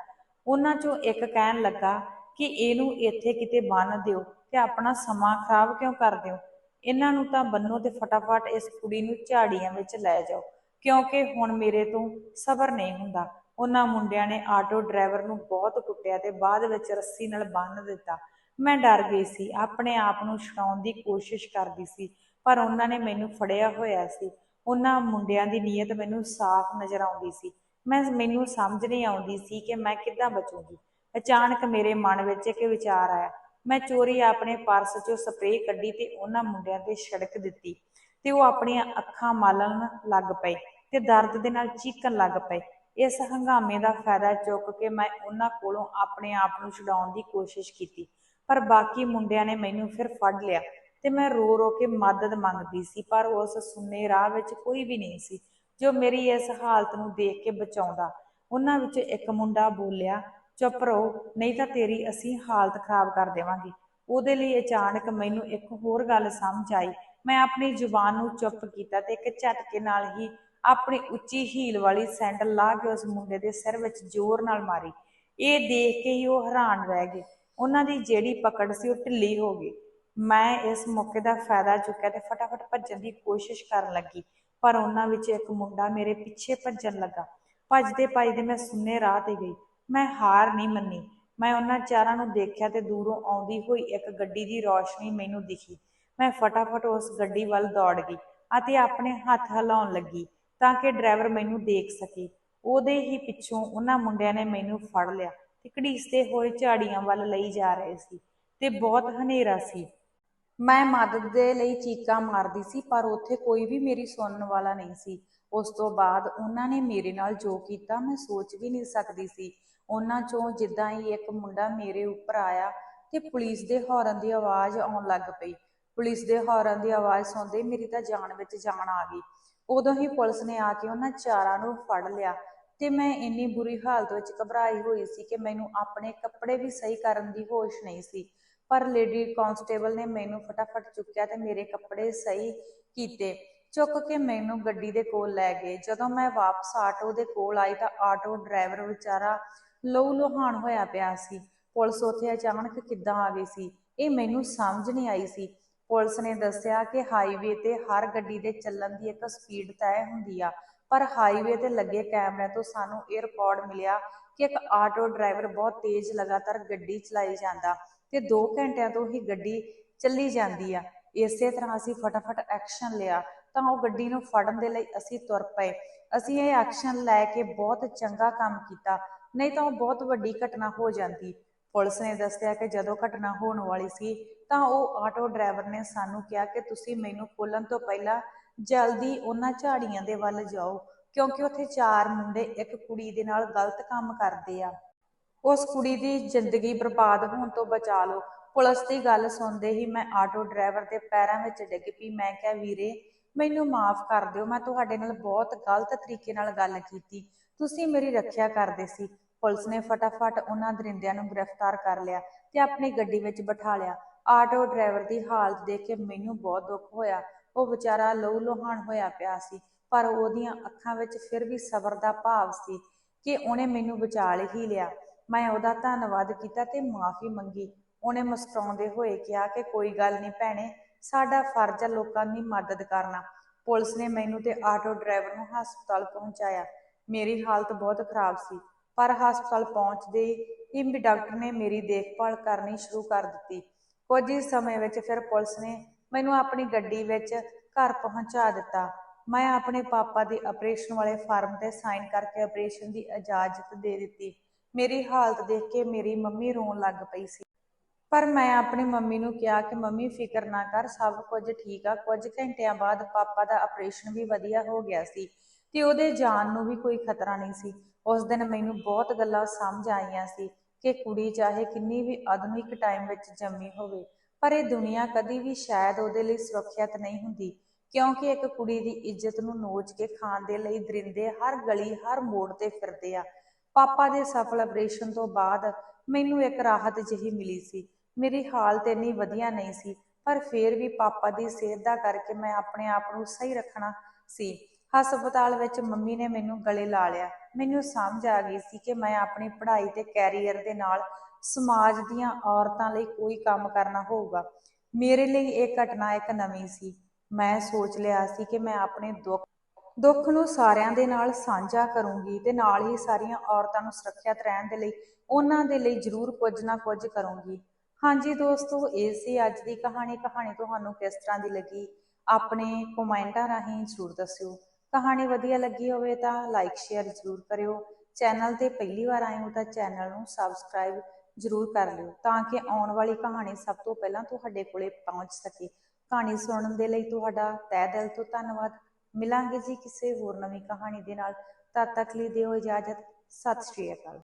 A: ਉਹਨਾਂ 'ਚੋਂ ਇੱਕ ਕਹਿਣ ਲੱਗਾ ਕਿ ਇਹਨੂੰ ਇੱਥੇ ਕਿਤੇ ਬੰਨ ਦਿਓ ਤੇ ਆਪਣਾ ਸਮਾਂ ਖਰਾਬ ਕਿਉਂ ਕਰਦੇ ਹੋ ਇਹਨਾਂ ਨੂੰ ਤਾਂ ਬੰਨੋ ਤੇ ਫਟਾਫਟ ਇਸ ਕੁੜੀ ਨੂੰ ਝਾੜੀਆਂ ਵਿੱਚ ਲੈ ਜਾਓ, ਕਿਉਂਕਿ ਹੁਣ ਮੇਰੇ ਤੋਂ ਸਬਰ ਨਹੀਂ ਹੁੰਦਾ। ਉਹਨਾਂ ਮੁੰਡਿਆਂ ਨੇ ਆਟੋ ਡਰਾਈਵਰ ਨੂੰ ਬਹੁਤ ਕੁੱਟਿਆ ਤੇ ਬਾਅਦ ਵਿੱਚ ਰੱਸੀ ਨਾਲ ਬੰਨ੍ਹ ਦਿੱਤਾ। ਮੈਂ ਡਰ ਗਈ ਸੀ, ਆਪਣੇ ਆਪ ਨੂੰ ਛਡਾਉਣ ਦੀ ਕੋਸ਼ਿਸ਼ ਕਰਦੀ ਸੀ, ਪਰ ਉਹਨਾਂ ਨੇ ਮੈਨੂੰ ਫੜਿਆ ਹੋਇਆ ਸੀ। ਉਹਨਾਂ ਮੁੰਡਿਆਂ ਦੀ ਨੀਅਤ ਮੈਨੂੰ ਸਾਫ਼ ਨਜ਼ਰ ਆਉਂਦੀ ਸੀ। ਮੈਂ ਮੈਨੂੰ ਸਮਝ ਨਹੀਂ ਆਉਂਦੀ ਸੀ ਕਿ ਮੈਂ ਕਿੱਦਾਂ ਬਚੂੰਗੀ। ਅਚਾਨਕ ਮੇਰੇ ਮਨ ਵਿੱਚ ਇੱਕ ਵਿਚਾਰ ਆਇਆ। ਮੈਂ ਚੋਰੀ ਆਪਣੇ ਪਰਸ 'ਚੋਂ ਸਪਰੇਅ ਕੱਢੀ ਤੇ ਉਹਨਾਂ ਮੁੰਡਿਆਂ ਤੇ ਛਿੜਕ ਦਿੱਤੀ ਤੇ ਉਹ ਆਪਣੀਆਂ ਅੱਖਾਂ ਮਾਲਣ ਲੱਗ ਪਏ ਤੇ ਦਰਦ ਦੇ ਨਾਲ ਚੀਕਣ ਲੱਗ ਪਏ। ਇਸ ਹੰਗਾਮੇ ਦਾ ਫਾਇਦਾ ਚੁੱਕ ਕੇ ਮੈਂ ਉਹਨਾਂ ਕੋਲੋਂ ਆਪਣੇ ਆਪ ਨੂੰ ਛੁਡਾਉਣ ਦੀ ਕੋਸ਼ਿਸ਼ ਕੀਤੀ। ਪਰ ਬਾਕੀ ਮੁੰਡਿਆਂ ਨੇ ਮੈਨੂੰ ਫਿਰ ਫੜ ਲਿਆ ਤੇ ਮੈਂ ਰੋ ਰੋ ਕੇ ਮਦਦ ਮੰਗਦੀ ਸੀ, ਪਰ ਉਸ ਸੁੰਨੇ ਰਾਹ ਵਿੱਚ ਕੋਈ ਵੀ ਨਹੀਂ ਸੀ, ਜੋ ਮੇਰੀ ਇਸ ਹਾਲਤ ਨੂੰ ਦੇਖ ਕੇ ਬਚਾਉਂਦਾ। ਉਹਨਾਂ ਵਿੱਚ ਇੱਕ ਮੁੰਡਾ ਬੋਲਿਆ, ਚੁੱਪ ਰਹੋ, ਨਹੀਂ ਤਾਂ ਤੇਰੀ ਅਸੀਂ ਹਾਲਤ ਖਰਾਬ ਕਰ ਦੇਵਾਂਗੇ। ਉਹਦੇ ਲਈ ਅਚਾਨਕ ਮੈਨੂੰ ਇੱਕ ਹੋਰ ਗੱਲ ਸਮਝ ਆਈ। ਮੈਂ ਆਪਣੀ ਜ਼ੁਬਾਨ ਨੂੰ ਚੁੱਪ ਕੀਤਾ ਤੇ ਇੱਕ ਝਟਕੇ ਨਾਲ ਹੀ ਆਪਣੀ ਉੱਚੀ ਹੀਲ ਵਾਲੀ ਸੈਂਡਲ ਲਾ ਕੇ ਉਸ ਮੁੰਡੇ ਦੇ ਸਿਰ ਵਿੱਚ ਜ਼ੋਰ ਨਾਲ ਮਾਰੀ। ਇਹ ਦੇਖ ਕੇ ਹੀ ਉਹ ਹੈਰਾਨ ਰਹਿ ਗਏ। ਉਹਨਾਂ ਦੀ ਜਿਹੜੀ ਪਕੜ ਸੀ ਉਹ ਢਿੱਲੀ ਹੋ ਗਈ। ਮੈਂ ਇਸ ਮੌਕੇ ਦਾ ਫਾਇਦਾ ਚੁੱਕਿਆ ਤੇ ਫਟਾਫਟ ਭੱਜਣ ਦੀ ਕੋਸ਼ਿਸ਼ ਕਰਨ ਲੱਗੀ। ਪਰ ਉਹਨਾਂ ਵਿੱਚ ਇੱਕ ਮੁੰਡਾ ਮੇਰੇ ਪਿੱਛੇ ਭੱਜਣ ਲੱਗਾ। ਭੱਜਦੇ ਭੱਜਦੇ ਮੈਂ ਸੁੰਨੇ ਰਾਹ ਤੇ ਗਈ। ਮੈਂ ਹਾਰ ਨਹੀਂ ਮੰਨੀ। ਮੈਂ ਉਹਨਾਂ ਚਾਰਾਂ ਨੂੰ ਦੇਖਿਆ ਤੇ ਦੂਰੋਂ ਆਉਂਦੀ ਹੋਈ ਇੱਕ ਗੱਡੀ ਦੀ ਰੌਸ਼ਨੀ ਮੈਨੂੰ ਦਿਖੀ। ਮੈਂ ਫਟਾਫਟ ਉਸ ਗੱਡੀ ਵੱਲ ਦੌੜ ਗਈ ਅਤੇ ਆਪਣੇ ਹੱਥ ਹਿਲਾਉਣ ਲੱਗੀ ਤਾਂ ਕਿ ਡਰਾਈਵਰ ਮੈਨੂੰ ਦੇਖ ਸਕੇ। ਉਹਦੇ ਹੀ ਪਿੱਛੋਂ ਉਹਨਾਂ ਮੁੰਡਿਆਂ ਨੇ ਮੈਨੂੰ ਫੜ ਲਿਆ। ਤੇ ਘੜੀਸਦੇ ਹੋਏ ਝਾੜੀਆਂ ਵੱਲ ਲਈ ਜਾ ਰਹੇ ਸੀ ਤੇ ਬਹੁਤ ਹਨੇਰਾ ਸੀ। ਮੈਂ ਮਦਦ ਦੇ ਲਈ ਚੀਕਾਂ ਮਾਰਦੀ ਸੀ, ਪਰ ਉੱਥੇ ਕੋਈ ਵੀ ਮੇਰੀ ਸੁਣਨ ਵਾਲਾ ਨਹੀਂ ਸੀ। ਉਸ ਤੋਂ ਬਾਅਦ ਉਹਨਾਂ ਨੇ ਮੇਰੇ ਨਾਲ ਜੋ ਕੀਤਾ, ਮੈਂ ਸੋਚ ਵੀ ਨਹੀਂ ਸਕਦੀ ਸੀ। ਉਹਨਾਂ ਚੋਂ ਜਿੱਦਾਂ ਹੀ ਇੱਕ ਮੁੰਡਾ ਮੇਰੇ ਉੱਪਰ ਆਇਆ ਤੇ ਪੁਲਿਸ ਦੇ ਹਾਰਨ ਦੀ ਆਵਾਜ਼ ਆਉਣ ਲੱਗ ਪਈ। ਪੁਲਿਸ ਦੇ ਹਾਰਨ ਦੀ ਆਵਾਜ਼ ਸੁਣਦੇ ਮੇਰੀ ਤਾਂ ਜਾਨ ਵਿੱਚ ਜਾਨ ਆ ਗਈ। ਉਦੋਂ ਹੀ ਪੁਲਿਸ ਨੇ ਆ ਕੇ ਉਹਨਾਂ ਚਾਰਾਂ ਨੂੰ ਫੜ ਲਿਆ। ਤੇ ਮੈਂ ਇੰਨੀ ਬੁਰੀ ਹਾਲਤ ਵਿੱਚ ਘਬਰਾਈ ਹੋਈ ਸੀ ਕਿ ਮੈਨੂੰ ਆਪਣੇ ਕੱਪੜੇ ਵੀ ਸਹੀ ਕਰਨ ਦੀ ਹੋਸ਼ ਨਹੀਂ ਸੀ। ਪਰ ਲੇਡੀ ਕਾਂਸਟੇਬਲ ਨੇ ਮੈਨੂੰ ਫਟਾਫਟ ਚੁੱਕਿਆ ਤੇ ਮੇਰੇ ਕੱਪੜੇ ਸਹੀ ਕੀਤੇ। ਚੁੱਕ ਕੇ ਮੈਨੂੰ ਗੱਡੀ ਦੇ ਕੋਲ ਲੈ ਗਏ। ਜਦੋਂ ਮੈਂ ਵਾਪਸ ਆਟੋ ਦੇ ਕੋਲ ਆਈ ਤਾਂ ਆਟੋ ਡਰਾਈਵਰ ਵਿਚਾਰਾ ਲਹੂ ਲੁਹਾਨ ਹੋਇਆ ਪਿਆ ਸੀ। ਪੁਲਿਸ ਉੱਥੇ ਅਚਾਨਕ ਕਿੱਦਾਂ ਆ ਗਈ ਸੀ? ਇਹ ਮੈਨੂੰ ਸਮਝ ਨਹੀਂ ਆਈ ਸੀ। ਪੁਲਿਸ ਨੇ ਦੱਸਿਆ ਕਿ ਹਾਈਵੇ ਤੇ ਹਰ ਗੱਡੀ ਦੇ ਚੱਲਣ ਦੀ ਇੱਕ ਸਪੀਡ ਤੈਅ ਹੁੰਦੀ ਆ। ਪਰ ਹਾਈਵੇ ਤੇ ਲੱਗੇ ਕੈਮਰਿਆਂ ਤੋਂ ਸਾਨੂੰ ਇਹ ਰਿਕਾਰਡ ਮਿਲਿਆ ਕਿ ਇੱਕ ਆਟੋ ਡਰਾਈਵਰ ਬਹੁਤ ਤੇਜ਼ ਲਗਾਤਾਰ ਗੱਡੀ ਚਲਾਈ ਜਾਂਦਾ ਤੇ 2 ਘੰਟਿਆਂ ਤੋਂ ਹੀ ਗੱਡੀ ਚੱਲੀ ਜਾਂਦੀ ਆ। ਇਸੇ ਤਰ੍ਹਾਂ ਅਸੀਂ ਫਟਾਫਟ ਐਕਸ਼ਨ ਲਿਆ ਤਾਂ ਉਹ ਗੱਡੀ ਨੂੰ ਫੜਨ ਦੇ ਲਈ ਅਸੀਂ ਤੁਰ ਪਏ। ਅਸੀਂ ਇਹ ਐਕਸ਼ਨ ਲੈ ਕੇ ਬਹੁਤ ਚੰਗਾ ਕੰਮ ਕੀਤਾ, ਨਹੀਂ ਤਾਂ ਉਹ ਬਹੁਤ ਵੱਡੀ ਘਟਨਾ ਹੋ ਜਾਂਦੀ। ਪੁਲਿਸ ਨੇ ਦੱਸਿਆ ਕਿ ਜਦੋਂ ਘਟਨਾ ਹੋਣ ਵਾਲੀ ਸੀ ਤਾਂ ਉਹ ਆਟੋ ਡਰਾਈਵਰ ਨੇ ਸਾਨੂੰ ਕਿਹਾ ਕਿ ਤੁਸੀਂ ਮੈਨੂੰ ਖੋਲਣ ਤੋਂ ਪਹਿਲਾਂ ਜਲਦੀ ਉਹਨਾਂ ਝਾੜੀਆਂ ਦੇ ਵੱਲ ਜਾਓ, ਕਿਉਂਕਿ ਉੱਥੇ ਚਾਰ ਮੁੰਡੇ ਇੱਕ ਕੁੜੀ ਦੇ ਨਾਲ ਗਲਤ ਕੰਮ ਕਰਦੇ ਆ। ਉਸ ਕੁੜੀ ਦੀ ਜ਼ਿੰਦਗੀ ਬਰਬਾਦ ਹੋਣ ਤੋਂ ਬਚਾ ਲਓ। ਪੁਲਿਸ ਦੀ ਗੱਲ ਸੁਣਦੇ ਹੀ ਮੈਂ ਆਟੋ ਡਰਾਈਵਰ ਦੇ ਪੈਰਾਂ ਵਿੱਚ ਡਿੱਗ ਪਈ। ਮੈਂ ਕਿਹਾ, ਵੀਰੇ, ਮੈਨੂੰ ਮਾਫ ਕਰ ਦਿਓ, ਮੈਂ ਤੁਹਾਡੇ ਨਾਲ ਬਹੁਤ ਗਲਤ ਤਰੀਕੇ ਨਾਲ ਗੱਲ ਕੀਤੀ। ਤੁਸੀਂ ਮੇਰੀ ਰੱਖਿਆ ਕਰਦੇ ਸੀ। ਪੁਲਿਸ ਨੇ ਫਟਾਫਟ ਉਹਨਾਂ ਦਰਿੰਦਿਆਂ ਨੂੰ ਗ੍ਰਿਫਤਾਰ ਕਰ ਲਿਆ ਤੇ ਆਪਣੀ ਗੱਡੀ ਵਿੱਚ ਬਿਠਾ ਲਿਆ। ਆਟੋ ਡਰਾਈਵਰ ਦੀ ਹਾਲਤ ਦੇਖ ਕੇ ਮੈਨੂੰ ਬਹੁਤ ਦੁੱਖ ਹੋਇਆ। ਉਹ ਵਿਚਾਰਾ ਲਹੂ ਲੋਹਾਨ ਹੋਇਆ ਪਿਆ ਸੀ, ਪਰ ਉਹਦੀਆਂ ਅੱਖਾਂ ਵਿੱਚ ਫਿਰ ਵੀ ਸਬਰ ਦਾ ਭਾਵ ਸੀ ਕਿ ਉਹਨੇ ਮੈਨੂੰ ਵਿਚਾਲ ਹੀ ਲਿਆ। ਮੈਂ ਉਹਦਾ ਧੰਨਵਾਦ ਕੀਤਾ ਤੇ ਮਾਫੀ ਮੰਗੀ। ਉਹਨੇ ਮੁਸਕਰਾਉਂਦੇ ਹੋਏ ਕਿਹਾ ਕਿ ਕੋਈ ਗੱਲ ਨਹੀਂ ਭੈਣੇ, ਸਾਡਾ ਫਰਜ਼ ਹੈ ਲੋਕਾਂ ਦੀ ਮਦਦ ਕਰਨਾ। ਪੁਲਿਸ ਨੇ ਮੈਨੂੰ ਤੇ ਆਟੋ ਡਰਾਈਵਰ ਨੂੰ ਹਸਪਤਾਲ ਪਹੁੰਚਾਇਆ। ਮੇਰੀ ਹਾਲਤ ਬਹੁਤ ਖਰਾਬ ਸੀ, ਪਰ ਹਸਪਤਾਲ ਪਹੁੰਚਦੇ ਹੀ ਵੀ ਡਾਕਟਰ ਨੇ ਮੇਰੀ ਦੇਖਭਾਲ ਕਰਨੀ ਸ਼ੁਰੂ ਕਰ ਦਿੱਤੀ। ਕੁਝ ਹੀ ਸਮੇਂ ਵਿੱਚ ਫਿਰ ਪੁਲਿਸ ਨੇ ਮੈਨੂੰ ਆਪਣੀ ਗੱਡੀ ਵਿੱਚ ਘਰ ਪਹੁੰਚਾ ਦਿੱਤਾ। ਮੈਂ ਆਪਣੇ ਪਾਪਾ ਦੇ ਆਪਰੇਸ਼ਨ ਵਾਲੇ ਫਾਰਮ ਤੇ ਸਾਈਨ ਕਰਕੇ ਆਪਰੇਸ਼ਨ ਦੀ ਇਜਾਜ਼ਤ ਦੇ ਦਿੱਤੀ। ਮੇਰੀ ਹਾਲਤ ਦੇਖ ਕੇ ਮੇਰੀ ਮੰਮੀ ਰੋਣ ਲੱਗ ਪਈ ਸੀ। ਪਰ ਮੈਂ ਆਪਣੀ ਮੰਮੀ ਨੂੰ ਕਿਹਾ ਕਿ, ਮੰਮੀ, ਫਿਕਰ ਨਾ ਕਰ, ਸਭ ਕੁਝ ਠੀਕ ਆ। ਕੁਝ ਘੰਟਿਆਂ ਬਾਅਦ ਪਾਪਾ ਦਾ ਆਪਰੇਸ਼ਨ ਵੀ ਵਧੀਆ ਹੋ ਗਿਆ ਸੀ ਤੇ ਉਹਦੇ ਜਾਨ ਨੂੰ ਵੀ ਕੋਈ ਖਤਰਾ ਨਹੀਂ ਸੀ। ਉਸ ਦਿਨ ਮੈਨੂੰ ਬਹੁਤ ਗੱਲਾਂ ਸਮਝ ਆਈਆਂ ਸੀ ਕਿ ਕੁੜੀ ਚਾਹੇ ਕਿੰਨੀ ਵੀ ਆਧੁਨਿਕ ਟਾਈਮ ਵਿੱਚ ਜੰਮੀ ਹੋਵੇ। ਪਰ ਇਹ ਦੁਨੀਆ ਕਦੀ ਵੀ ਸ਼ਾਇਦ ਉਹਦੇ ਲਈ ਸੁਰੱਖਿਅਤ ਨਹੀਂ ਹੁੰਦੀ, ਕਿਉਂਕਿ ਇੱਕ ਕੁੜੀ ਦੀ ਇੱਜ਼ਤ ਨੂੰ ਨੋਚ ਕੇ ਖਾਣ ਦੇ ਲਈ ਦਰਿੰਦੇ ਹਰ ਗਲੀ, ਹਰ ਮੋੜ ਤੇ ਫਿਰਦੇ ਆ। ਪਾਪਾ ਦੇ ਸਫਲ ਆਪਰੇਸ਼ਨ ਤੋਂ ਬਾਅਦ ਮੈਨੂੰ ਇੱਕ ਰਾਹਤ ਜਿਹੀ ਮਿਲੀ ਸੀ। ਮੇਰੀ ਹਾਲਤ ਇੰਨੀ ਵਧੀਆ ਨਹੀਂ ਸੀ, ਪਰ ਫਿਰ ਵੀ ਪਾਪਾ ਦੀ ਸਿਹਤ ਦਾ ਕਰਕੇ ਮੈਂ ਆਪਣੇ ਆਪ ਨੂੰ ਸਹੀ ਰੱਖਣਾ ਸੀ। ਹਸਪਤਾਲ ਵਿੱਚ ਮੰਮੀ ਨੇ ਮੈਨੂੰ ਗਲੇ ਲਾ ਲਿਆ। ਮੈਨੂੰ ਸਮਝ ਆ ਗਈ ਸੀ ਕਿ ਮੈਂ ਆਪਣੀ ਪੜ੍ਹਾਈ ਤੇ ਕੈਰੀਅਰ ਦੇ ਨਾਲ ਸਮਾਜ ਦੀਆਂ ਔਰਤਾਂ ਲਈ ਕੋਈ ਕੰਮ ਕਰਨਾ ਹੋਊਗਾ। ਮੇਰੇ ਲਈ ਇਹ ਘਟਨਾ ਇੱਕ ਨਵੀਂ ਸੀ। ਮੈਂ ਸੋਚ ਲਿਆ ਸੀ ਕਿ ਮੈਂ ਆਪਣੇ ਦੁੱਖ ਦੁੱਖ ਨੂੰ ਸਾਰਿਆਂ ਦੇ ਨਾਲ ਸਾਂਝਾ ਕਰੂੰਗੀ ਤੇ ਨਾਲ ਹੀ ਸਾਰੀਆਂ ਔਰਤਾਂ ਨੂੰ ਸੁਰੱਖਿਅਤ ਰਹਿਣ ਦੇ ਲਈ ਉਹਨਾਂ ਦੇ ਲਈ ਜ਼ਰੂਰ ਕੁਝ ਨਾ ਕੁਝ ਕਰੂੰਗੀ। ਹਾਂਜੀ ਦੋਸਤੋ, ਇਹ ਸੀ ਅੱਜ ਦੀ ਕਹਾਣੀ। ਕਹਾਣੀ ਤੁਹਾਨੂੰ ਕਿਸ ਤਰ੍ਹਾਂ ਦੀ ਲੱਗੀ? ਆਪਣੇ ਕਮੈਂਟਾਂ ਰਾਹੀਂ ਜ਼ਰੂਰ ਦੱਸਿਓ। ਕਹਾਣੀ ਵਧੀਆ ਲੱਗੀ ਹੋਵੇ ਤਾਂ ਲਾਈਕ ਸ਼ੇਅਰ ਜ਼ਰੂਰ ਕਰਿਓ। ਚੈਨਲ ਤੇ ਪਹਿਲੀ ਵਾਰ ਆਏ ਹੋ ਤਾਂ ਚੈਨਲ ਨੂੰ ਸਬਸਕ੍ਰਾਈਬ ਜ਼ਰੂਰ ਕਰ ਲਿਓ ਤਾਂ ਕਿ ਆਉਣ ਵਾਲੀ ਕਹਾਣੀ ਸਭ ਤੋਂ ਪਹਿਲਾਂ ਤੁਹਾਡੇ ਕੋਲੇ ਪਹੁੰਚ ਸਕੇ। ਕਹਾਣੀ ਸੁਣਨ ਦੇ ਲਈ ਤੁਹਾਡਾ ਤਹਿ ਦਿਲ ਤੋਂ ਧੰਨਵਾਦ। ਮਿਲਾਂਗੇ ਜੀ ਕਿਸੇ ਹੋਰ ਨਵੀਂ ਕਹਾਣੀ ਦੇ ਨਾਲ। ਤਦ ਤੱਕ ਲਈ ਦਿਓ ਇਜਾਜ਼ਤ। ਸਤਿ ਸ਼੍ਰੀ ਅਕਾਲ।